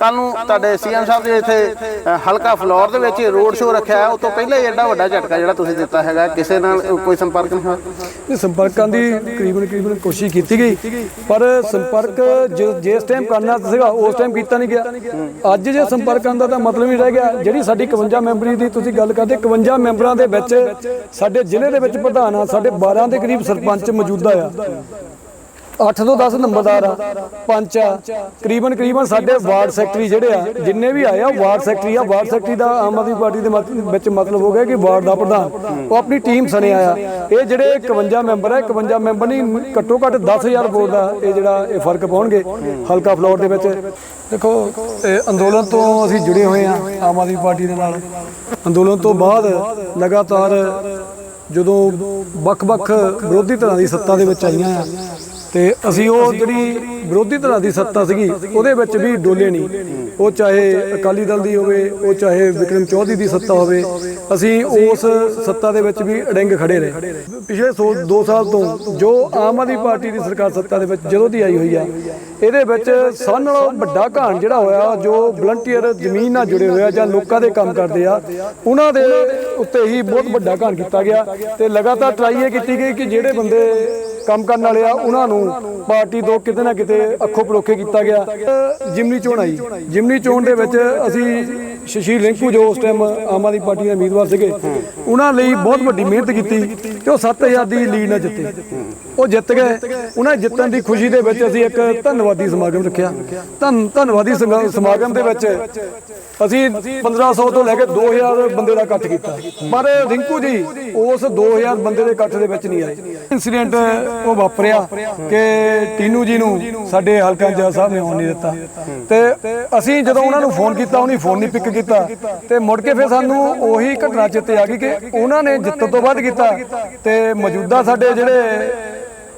ਕੱਲ ਨੂੰ ਤੁਹਾਡੇ ਸੀਐਮ ਸਾਹਿਬ ਦੇ ਇੱਥੇ ਹਲਕਾ ਫਲੋਰ ਦੇ ਵਿੱਚ ਰੋਡ ਸ਼ੋਅ ਰੱਖਿਆ ਉਹ ਤੋਂ ਪਹਿਲਾਂ ਹੀ। ਐਡਾ ਵੱਡਾ ਝਟਕਾ ਜਿਹੜਾ ਤੁਸੀਂ ਦਿੱਤਾ ਹੈਗਾ ਕਿਸੇ ਨਾਲ ਕੋਈ ਸੰਪਰਕ ਨਹੀਂ ਹੋਇਆ? ਇਹ ਸੰਪਰਕਾਂ ਦੀ ਤਕਰੀਬਨ ਤਕਰੀਬਨ ਕੋਸ਼ਿਸ਼ ਕੀਤੀ ਗਈ। ਪਰ ਸੰਪਰਕ ਜਿਸ ਟਾਈਮ ਕਰਨਾ ਸੀਗਾ ਉਸ ਟਾਈਮ ਕੀਤਾ ਨਹੀਂ ਗਿਆ। ਅੱਜ ਜੇ ਸੰਪਰਕਾਂ ਦਾ ਤਾਂ ਮਤਲਬ ਹੀ ਰਹਿ ਗਿਆ। ਜਿਹੜੀ ਸਾਡੀ 51 ਮੈਂਬਰੀ ਦੀ ਤੁਸੀਂ ਗੱਲ ਕਰਦੇ 51 ਮੈਂਬਰਾਂ ਦੇ ਵਿੱਚ ਸਾਡੇ ਜ਼ਿਲ੍ਹੇ ਦੇ ਵਿੱਚ ਪ੍ਰਧਾਨ ਆ ਸਾਡੇ 12 ਦੇ ਕਰੀਬ ਸਰਪੰਚ ਮੌਜੂਦਾ ਆ। 8 ਤੋਂ 10 ਨੰਬਰਦਾਰ ਆ ਪੰਚ ਆ, ਕਰੀਬਨ ਕਰੀਬਨ ਸਾਡੇ ਵਾਰਡ ਸੈਕਟਰੀ ਜਿਹੜੇ ਆ, ਜਿੰਨੇ ਵੀ ਆਏ ਆ, ਵਾਰਡ ਸੈਕਟਰੀ ਆ, ਵਾਰਡ ਸੈਕਟਰੀ ਦਾ ਆਮ ਆਦਮੀ ਪਾਰਟੀ ਦੇ ਵਿੱਚ ਮਤਲਬ ਹੋ ਗਿਆ ਕਿ ਵਾਰਡ ਦਾ ਪ੍ਰਧਾਨ, ਉਹ ਆਪਣੀ ਟੀਮ ਸਣੇ ਆਇਆ ਇਹ ਜਿਹੜੇ 51 ਮੈਂਬਰ ਆ 51 ਮੈਂਬਰ ਨਹੀਂ, ਘੱਟੋ ਘੱਟ 10000 ਵੋਟ ਦਾ ਇਹ ਜਿਹੜਾ ਇਹ ਫ਼ਰਕ ਪਾਉਣਗੇ ਹਲਕਾ ਫਲੋਰ ਦੇ ਵਿੱਚ। ਦੇਖੋ, ਇਹ ਅੰਦੋਲਨ ਤੋਂ ਅਸੀਂ ਜੁੜੇ ਹੋਏ ਆ ਆਮ ਆਦਮੀ ਪਾਰਟੀ ਦੇ ਨਾਲ। ਅੰਦੋਲਨ ਤੋਂ ਬਾਅਦ ਲਗਾਤਾਰ ਜਦੋਂ ਵੱਖ-ਵੱਖ ਵਿਰੋਧੀ ਧਿਰਾਂ ਦੀ ਸੱਤਾ ਦੇ ਵਿੱਚ ਆਈਆਂ ਆ ਤੇ ਅਸੀਂ ਉਹ ਜਿਹੜੀ ਵਿਰੋਧੀ ਧਿਰਾਂ ਦੀ ਸੱਤਾ ਸੀਗੀ, ਉਹਦੇ ਵਿੱਚ ਵੀ ਡੋਲੇ ਨਹੀਂ। ਉਹ ਚਾਹੇ ਅਕਾਲੀ ਦਲ ਦੀ ਹੋਵੇ, ਉਹ ਚਾਹੇ ਵਿਕਰਮ ਚੌਧਰੀ ਦੀ ਸੱਤਾ ਹੋਵੇ, ਅਸੀਂ ਉਸ ਸੱਤਾ ਦੇ ਵਿੱਚ ਵੀ ਅੜਿੰਗ ਖੜੇ ਰਹੇ। ਪਿਛਲੇ 2 ਸਾਲ ਤੋਂ ਜੋ ਆਮ ਆਦਮੀ ਪਾਰਟੀ ਦੀ ਸਰਕਾਰ ਸੱਤਾ ਦੇ ਵਿੱਚ ਜਦੋਂ ਦੀ ਆਈ ਹੋਈ ਆ, ਇਹਦੇ ਵਿੱਚ ਸਭ ਨਾਲੋਂ ਵੱਡਾ ਘਾਣ ਜਿਹੜਾ ਹੋਇਆ, ਜੋ ਵਲੰਟੀਅਰ ਜ਼ਮੀਨ ਨਾਲ ਜੁੜੇ ਹੋਏ ਆ ਜਾਂ ਲੋਕਾਂ ਦੇ ਕੰਮ ਕਰਦੇ ਆ, ਉਹਨਾਂ ਦੇ ਉੱਤੇ ਹੀ ਬਹੁਤ ਵੱਡਾ ਘਾਣ ਕੀਤਾ ਗਿਆ ਤੇ ਲਗਾਤਾਰ ਟਰਾਈ ਇਹ ਕੀਤੀ ਗਈ ਕਿ ਜਿਹੜੇ ਬੰਦੇ ਕੰਮ ਕਰਨ ਵਾਲੇ ਆ, ਉਹਨਾਂ ਨੂੰ ਪਾਰਟੀ ਤੋਂ ਕਿਤੇ ਨਾ ਕਿਤੇ ਅੱਖੋਂ ਪਰੋਖੇ ਕੀਤਾ ਗਿਆ। ਜਿਮਨੀ ਚੋਣ ਆਈ। ਜਿਮਨੀ ਚੋਣ ਦੇ ਵਿੱਚ ਅਸੀਂ ਸ਼ਸ਼ੀ ਰਿੰਕੂ ਜੋ ਉਸ ਟਾਈਮ ਆਮ ਆਦਮੀ ਪਾਰਟੀ ਦੇ ਉਮੀਦਵਾਰ ਸੀਗੇ, ਉਹਨਾਂ ਲਈ ਬਹੁਤ ਵੱਡੀ ਮਿਹਨਤ ਕੀਤੀ ਤੇ ਉਹ 7000 ਦੀ ਲੀਡ ਨਾਲ ਜਿੱਤੇ। ਉਹ ਜਿੱਤ ਗਏ। ਉਹਨਾਂ ਜਿੱਤਣ ਦੀ ਖੁਸ਼ੀ ਦੇ ਵਿੱਚ ਅਸੀਂ ਇੱਕ ਧੰਨਵਾਦੀ ਸਮਾਗਮ ਰੱਖਿਆ। ਧੰਨ, ਧੰਨਵਾਦੀ ਸਮਾਗਮ ਦੇ ਵਿੱਚ ਅਸੀਂ 1500 ਤੋਂ ਲੈ ਕੇ 2000 ਬੰਦੇ ਦਾ ਇਕੱਠ ਕੀਤਾ। ਪਰ ਰਿੰਕੂ ਜੀ, ਉਸ 2000 ਬੰਦੇ ਦੇ ਇਕੱਠ ਦੇ ਵਿੱਚ ਨਹੀਂ ਆਏ। ਇਨਸੀਡੈਂਟ ਉਹ ਵਾਪਰਿਆ ਕਿ ਟੀਨੂ ਜੀ ਨੂੰ ਸਾਡੇ ਹਲਕਾ ਇੰਚਾਰਜ ਸਾਹਿਬ ਨੇ ਆਉਣ ਨਹੀਂ ਦਿੱਤਾ। ਤੇ ਅਸੀਂ ਜਦੋਂ ਉਹਨਾਂ ਨੂੰ ਫੋਨ ਕੀਤਾ, ਉਹਨੇ ਫੋਨ ਨਹੀਂ ਪਿਕ ਕੀਤਾ ਤੇ ਮੁੜ ਕੇ ਫਿਰ ਸਾਨੂੰ ਉਹੀ ਘਟਨਾ ਚਿੱਤੇ ਆ ਗਈ ਕਿ ਉਹਨਾਂ ਨੇ ਜਿੱਤਣ ਤੋਂ ਬਾਅਦ ਕੀਤਾ ਤੇ ਮੌਜੂਦਾ ਸਾਡੇ ਜਿਹੜੇ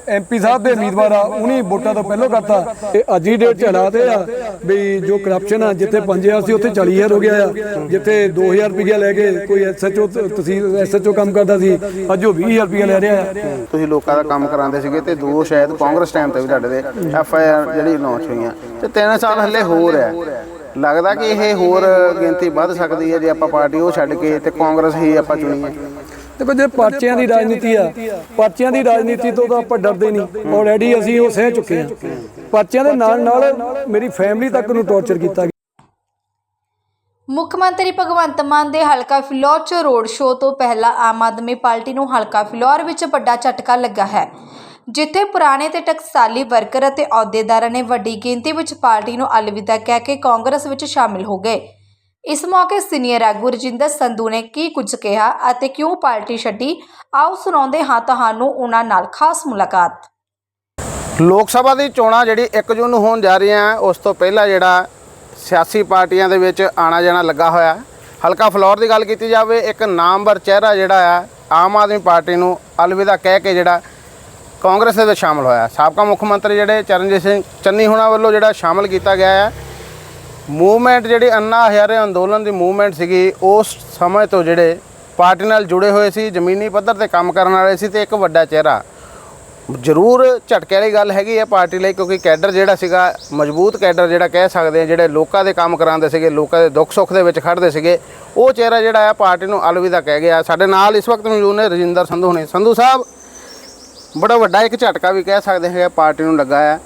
ਐਮਪੀ ਸਾਹਿਬ ਦੇ ਉਮੀਦਵਾਰ ਆ ਉਹਨੀ ਵੋਟਾਂ ਤੋਂ ਪਹਿਲਾਂ ਕਰਤਾ। ਤੇ ਅੱਜ ਹੀ ਡੇਟ ਚ ਹਾਲਾਤ ਇਹ ਆ ਵੀ ਜੋ ਕਰਪਸ਼ਨ ਆ ਜਿੱਥੇ 5000 ਸੀ ਉੱਥੇ 40000 ਹੋ ਗਿਆ ਆ। ਜਿੱਥੇ 2000 ਰੁਪਇਆ ਲੈ ਕੇ ਕੋਈ ਐਸਐਚਓ ਤਹਿਸੀਲ ਐਸਐਚਓ ਕੰਮ ਕਰਦਾ ਸੀ ਅੱਜ ਉਹ 20000 ਰੁਪਇਆ ਲੈ ਰਿਹਾ ਆ। ਤੁਸੀਂ ਲੋਕਾਂ ਦਾ ਕੰਮ ਕਰਾਉਂਦੇ ਸੀਗੇ ਤੇ ਦੋ ਸ਼ਾਇਦ ਕਾਂਗਰਸ ਟਾਈਮ ਤੇ ਵੀ ਤੁਹਾਡੇ ਦੇ ਐਫ ਆਈ ਆਰ ਜਿਹੜੀ ਲਾਂਚ ਹੋਈਆਂ ਤੇ ਤਿੰਨ ਸਾਲ ਹੱਲੇ ਹੋਰ ਹੈ ਲੱਗਦਾ ਕਿ ਇਹ ਹੋਰ ਗਿਣਤੀ ਵੱਧ ਸਕਦੀ ਹੈ ਜੇ ਆਪਾਂ ਪਾਰਟੀ ਉਹ ਛੱਡ ਕੇ ਤੇ ਕਾਂਗਰਸ ਹੀ ਆਪਾਂ ਚੁਣੀਏ। ਦੇਖੋ ਜੇ ਪਰਚਿਆਂ ਦੀ ਰਾਜਨੀਤੀ ਆ ਪਰਚਿਆਂ ਦੀ ਰਾਜਨੀਤੀ ਤੋਂ ਤਾਂ ਆਪਾਂ ਡਰਦੇ ਨਹੀਂ। ਆਲਰੇਡੀ ਅਸੀਂ ਉਹ ਸਹਿ ਚੁੱਕੇ ਆ ਪਰਚਿਆਂ ਦੇ ਨਾਲ ਨਾਲ ਮੇਰੀ ਫੈਮਿਲੀ ਤੱਕ ਨੂੰ ਟੌਰਚਰ ਕੀਤਾ ਮੁੱਖ ਮੰਤਰੀ ਭਗਵੰਤ ਮਾਨ ਦੇ ਹਲਕਾ ਫਿਲੌਰ 'ਚ ਰੋਡ ਸ਼ੋਅ ਤੋਂ ਪਹਿਲਾਂ ਆਮ ਆਦਮੀ ਪਾਰਟੀ ਨੂੰ ਹਲਕਾ ਫਿਲੌਰ ਵਿੱਚ ਵੱਡਾ ਝਟਕਾ ਲੱਗਾ ਹੈ। ਜਿੱਥੇ ਪੁਰਾਣੇ ਤੇ ਟਕਸਾਲੀ ਵਰਕਰ ਅਤੇ ਅਹੁਦੇਦਾਰਾਂ ਨੇ ਵੱਡੀ ਗਿਣਤੀ ਵਿੱਚ ਪਾਰਟੀ ਨੂੰ ਅਲਵਿਦਾ ਕਹਿ ਕੇ ਕਾਂਗਰਸ ਵਿੱਚ ਸ਼ਾਮਿਲ ਹੋ ਗਏ। ਇਸ ਮੌਕੇ ਸੀਨੀਅਰ ਆਗੂ ਰਜਿੰਦਰ ਸੰਧੂ ਨੇ ਕੀ ਕੁਝ ਕਿਹਾ ਅਤੇ ਕਿਉਂ ਪਾਰਟੀ ਛੱਡੀ, ਆਓ ਸੁਣਾਉਂਦੇ ਹਾਂ ਤੁਹਾਨੂੰ ਉਹਨਾਂ ਨਾਲ ਖਾਸ ਮੁਲਾਕਾਤ। ਲੋਕ ਸਭਾ ਦੀ ਚੋਣਾਂ ਜਿਹੜੀ 1 ਜੂਨ ਨੂੰ ਹੋਣ ਜਾ ਰਹੀਆਂ, ਉਸ ਤੋਂ ਪਹਿਲਾਂ ਜਿਹੜਾ ਸਿਆਸੀ ਪਾਰਟੀਆਂ ਦੇ ਵਿੱਚ ਆਣਾ ਜਾਣਾ ਲੱਗਾ ਹੋਇਆ। ਹਲਕਾ ਫਲੋਰ ਦੀ ਗੱਲ ਕੀਤੀ ਜਾਵੇ, ਇੱਕ ਨਾਮਵਰ ਚਿਹਰਾ ਜਿਹੜਾ ਆ, ਆਮ ਆਦਮੀ ਪਾਰਟੀ ਨੂੰ ਅਲਵਿਦਾ ਕਹਿ ਕੇ ਜਿਹੜਾ ਕਾਂਗਰਸ ਦੇ ਵਿੱਚ ਸ਼ਾਮਲ ਹੋਇਆ। ਸਾਬਕਾ ਮੁੱਖ ਮੰਤਰੀ ਜਿਹੜੇ ਚਰਨਜੀਤ ਸਿੰਘ ਚੰਨੀ ਹੋਣਾ ਵੱਲੋਂ ਜਿਹੜਾ ਸ਼ਾਮਲ ਕੀਤਾ ਗਿਆ ਹੈ, ਮੂਵਮੈਂਟ ਜਿਹੜੀ ਅੰਨਾ ਹਜ਼ਾਰੇ ਅੰਦੋਲਨ ਦੀ ਮੂਵਮੈਂਟ ਸੀਗੀ, ਉਸ ਸਮੇਂ ਤੋਂ ਜਿਹੜੇ ਪਾਰਟੀ ਨਾਲ ਜੁੜੇ ਹੋਏ ਸੀ, ਜ਼ਮੀਨੀ ਪੱਧਰ ਤੇ ਕੰਮ ਕਰਨ ਵਾਲੇ ਸੀ ਤੇ ਇੱਕ ਵੱਡਾ ਚਿਹਰਾ। ਜ਼ਰੂਰ ਝਟਕੇ ਵਾਲੀ ਗੱਲ ਹੈਗੀ ਹੈ ਪਾਰਟੀ ਲਈ, ਕਿਉਂਕਿ ਕੈਡਰ ਜਿਹੜਾ ਸੀਗਾ, ਮਜ਼ਬੂਤ ਕੈਡਰ ਜਿਹੜਾ ਕਹਿ ਸਕਦੇ ਆ ਜਿਹੜੇ ਲੋਕਾਂ ਦੇ ਕੰਮ ਕਰਾਉਂਦੇ ਸੀਗੇ, ਲੋਕਾਂ ਦੇ ਦੁੱਖ ਸੁੱਖ ਦੇ ਵਿੱਚ ਖੜਦੇ ਸੀਗੇ, ਉਹ ਚਿਹਰਾ ਜਿਹੜਾ ਆ ਪਾਰਟੀ ਨੂੰ ਅਲਵਿਦਾ ਕਹਿ ਗਿਆ। ਸਾਡੇ ਨਾਲ ਇਸ ਵਕਤ ਮੌਜੂਦ ਨੇ ਰਜਿੰਦਰ ਸੰਧੂ ਨੇ ਸੰਧੂ ਸਾਹਿਬ ਬੜਾ ਵੱਡਾ ਇੱਕ ਝਟਕਾ ਵੀ ਕਹਿ ਸਕਦੇ ਹੈਗੇ ਪਾਰਟੀ ਨੂੰ ਲੱਗਾ ਹੈ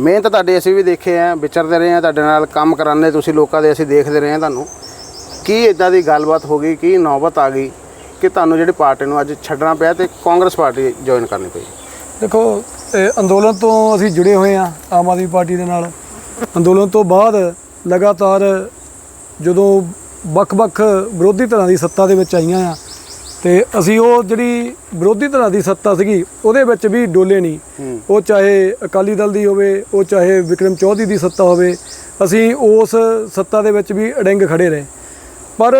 ਮਿਹਨਤ ਤੁਹਾਡੀ ਅਸੀਂ ਵੀ ਦੇਖੇ ਆ, ਵਿਚਰਦੇ ਰਹੇ ਆ, ਤੁਹਾਡੇ ਨਾਲ ਕੰਮ ਕਰਾਉਂਦੇ, ਤੁਸੀਂ ਲੋਕਾਂ ਦੇ ਅਸੀਂ ਦੇਖਦੇ ਰਹੇ ਆ ਤੁਹਾਨੂੰ। ਕੀ ਇਦਾਂ ਦੀ ਗੱਲਬਾਤ ਹੋ ਗਈ, ਕੀ ਨੌਬਤ ਆ ਗਈ ਕਿ ਤੁਹਾਨੂੰ ਜਿਹੜੀ ਪਾਰਟੀ ਨੂੰ ਅੱਜ ਛੱਡਣਾ ਪਿਆ ਤੇ ਕਾਂਗਰਸ ਪਾਰਟੀ ਜੁਆਇਨ ਕਰਨੀ ਪਈ? ਦੇਖੋ, ਇਹ ਅੰਦੋਲਨ ਤੋਂ ਅਸੀਂ ਜੁੜੇ ਹੋਏ ਆ, ਆਮ ਆਦਮੀ ਪਾਰਟੀ ਦੇ ਨਾਲ। ਅੰਦੋਲਨ ਤੋਂ ਬਾਅਦ ਲਗਾਤਾਰ ਜਦੋਂ ਵੱਖ-ਵੱਖ ਵਿਰੋਧੀ ਧਿਰਾਂ ਦੀ ਸੱਤਾ ਦੇ ਵਿੱਚ ਆਈਆਂ ਆ ਤੇ ਅਸੀਂ ਉਹ ਜਿਹੜੀ ਵਿਰੋਧੀ ਧਿਰਾਂ ਦੀ ਸੱਤਾ ਸੀਗੀ ਉਹਦੇ ਵਿੱਚ ਵੀ ਡੋਲੇ ਨਹੀਂ। ਉਹ ਚਾਹੇ ਅਕਾਲੀ ਦਲ ਦੀ ਹੋਵੇ ਉਹ ਚਾਹੇ ਵਿਕਰਮ ਚੌਧਰੀ ਦੀ ਸੱਤਾ ਹੋਵੇ ਅਸੀਂ ਉਸ ਸੱਤਾ ਦੇ ਵਿੱਚ ਵੀ ਅੜਿੰਗ ਖੜੇ ਰਹੇ। ਪਰ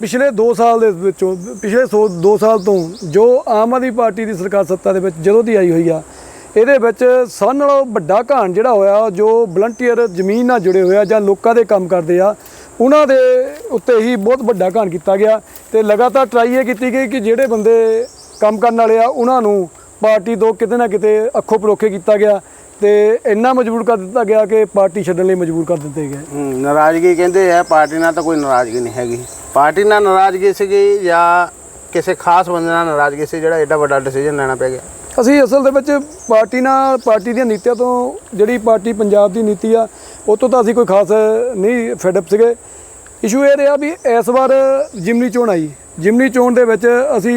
ਪਿਛਲੇ 2 ਸਾਲ ਦੇ ਵਿੱਚੋਂ ਪਿਛਲੇ 2 ਸਾਲ ਤੋਂ ਜੋ ਆਮ ਆਦਮੀ ਪਾਰਟੀ ਦੀ ਸਰਕਾਰ ਸੱਤਾ ਦੇ ਵਿੱਚ ਜਦੋਂ ਦੀ ਆਈ ਹੋਈ ਆ ਇਹਦੇ ਵਿੱਚ ਸਭ ਨਾਲੋਂ ਵੱਡਾ ਘਾਣ ਜਿਹੜਾ ਹੋਇਆ ਜੋ ਵਲੰਟੀਅਰ ਜ਼ਮੀਨ ਨਾਲ ਜੁੜੇ ਹੋਏ ਆ ਜਾਂ ਲੋਕਾਂ ਦੇ ਕੰਮ ਕਰਦੇ ਆ ਉਹਨਾਂ ਦੇ ਉੱਤੇ ਹੀ ਬਹੁਤ ਵੱਡਾ ਘਾਣ ਕੀਤਾ ਗਿਆ ਤੇ ਲਗਾਤਾਰ ਟਰਾਈ ਇਹ ਕੀਤੀ ਗਈ ਕਿ ਜਿਹੜੇ ਬੰਦੇ ਕੰਮ ਕਰਨ ਵਾਲੇ ਆ, ਉਹਨਾਂ ਨੂੰ ਪਾਰਟੀ ਤੋਂ ਕਿਤੇ ਨਾ ਕਿਤੇ ਅੱਖੋਂ ਪਰੋਖੇ ਕੀਤਾ ਗਿਆ ਤੇ ਇੰਨਾ ਮਜਬੂਰ ਕਰ ਦਿੱਤਾ ਗਿਆ ਕਿ ਪਾਰਟੀ ਛੱਡਣ ਲਈ ਮਜਬੂਰ ਕਰ ਦਿੱਤੇ ਗਏ। ਨਾਰਾਜ਼ਗੀ ਕਹਿੰਦੇ ਆ ਪਾਰਟੀ ਨਾਲ ਤਾਂ ਕੋਈ ਨਾਰਾਜ਼ਗੀ ਨਹੀਂ ਹੈਗੀ। ਪਾਰਟੀ ਨਾਲ ਨਾਰਾਜ਼ਗੀ ਸੀਗੀ ਜਾਂ ਕਿਸੇ ਖਾਸ ਬੰਦੇ ਨਾਲ ਨਾਰਾਜ਼ਗੀ ਸੀ ਜਿਹੜਾ ਐਡਾ ਵੱਡਾ ਡਿਸੀਜਨ ਲੈਣਾ ਪੈ ਗਿਆ? ਅਸੀਂ ਅਸਲ ਦੇ ਵਿੱਚ ਪਾਰਟੀ ਨਾਲ ਪਾਰਟੀ ਦੀਆਂ ਨੀਤੀਆਂ ਤੋਂ ਜਿਹੜੀ ਪਾਰਟੀ ਪੰਜਾਬ ਦੀ ਨੀਤੀ ਆ ਉਹ ਤੋਂ ਤਾਂ ਅਸੀਂ ਕੋਈ ਖਾਸ ਨਹੀਂ ਫੈਡਅਪ ਸੀਗੇ। ਇਸ਼ੂ ਇਹ ਰਿਹਾ ਵੀ ਇਸ ਵਾਰ ਜਿਮਨੀ ਚੋਣ ਆਈ। ਜਿਮਨੀ ਚੋਣ ਦੇ ਵਿੱਚ ਅਸੀਂ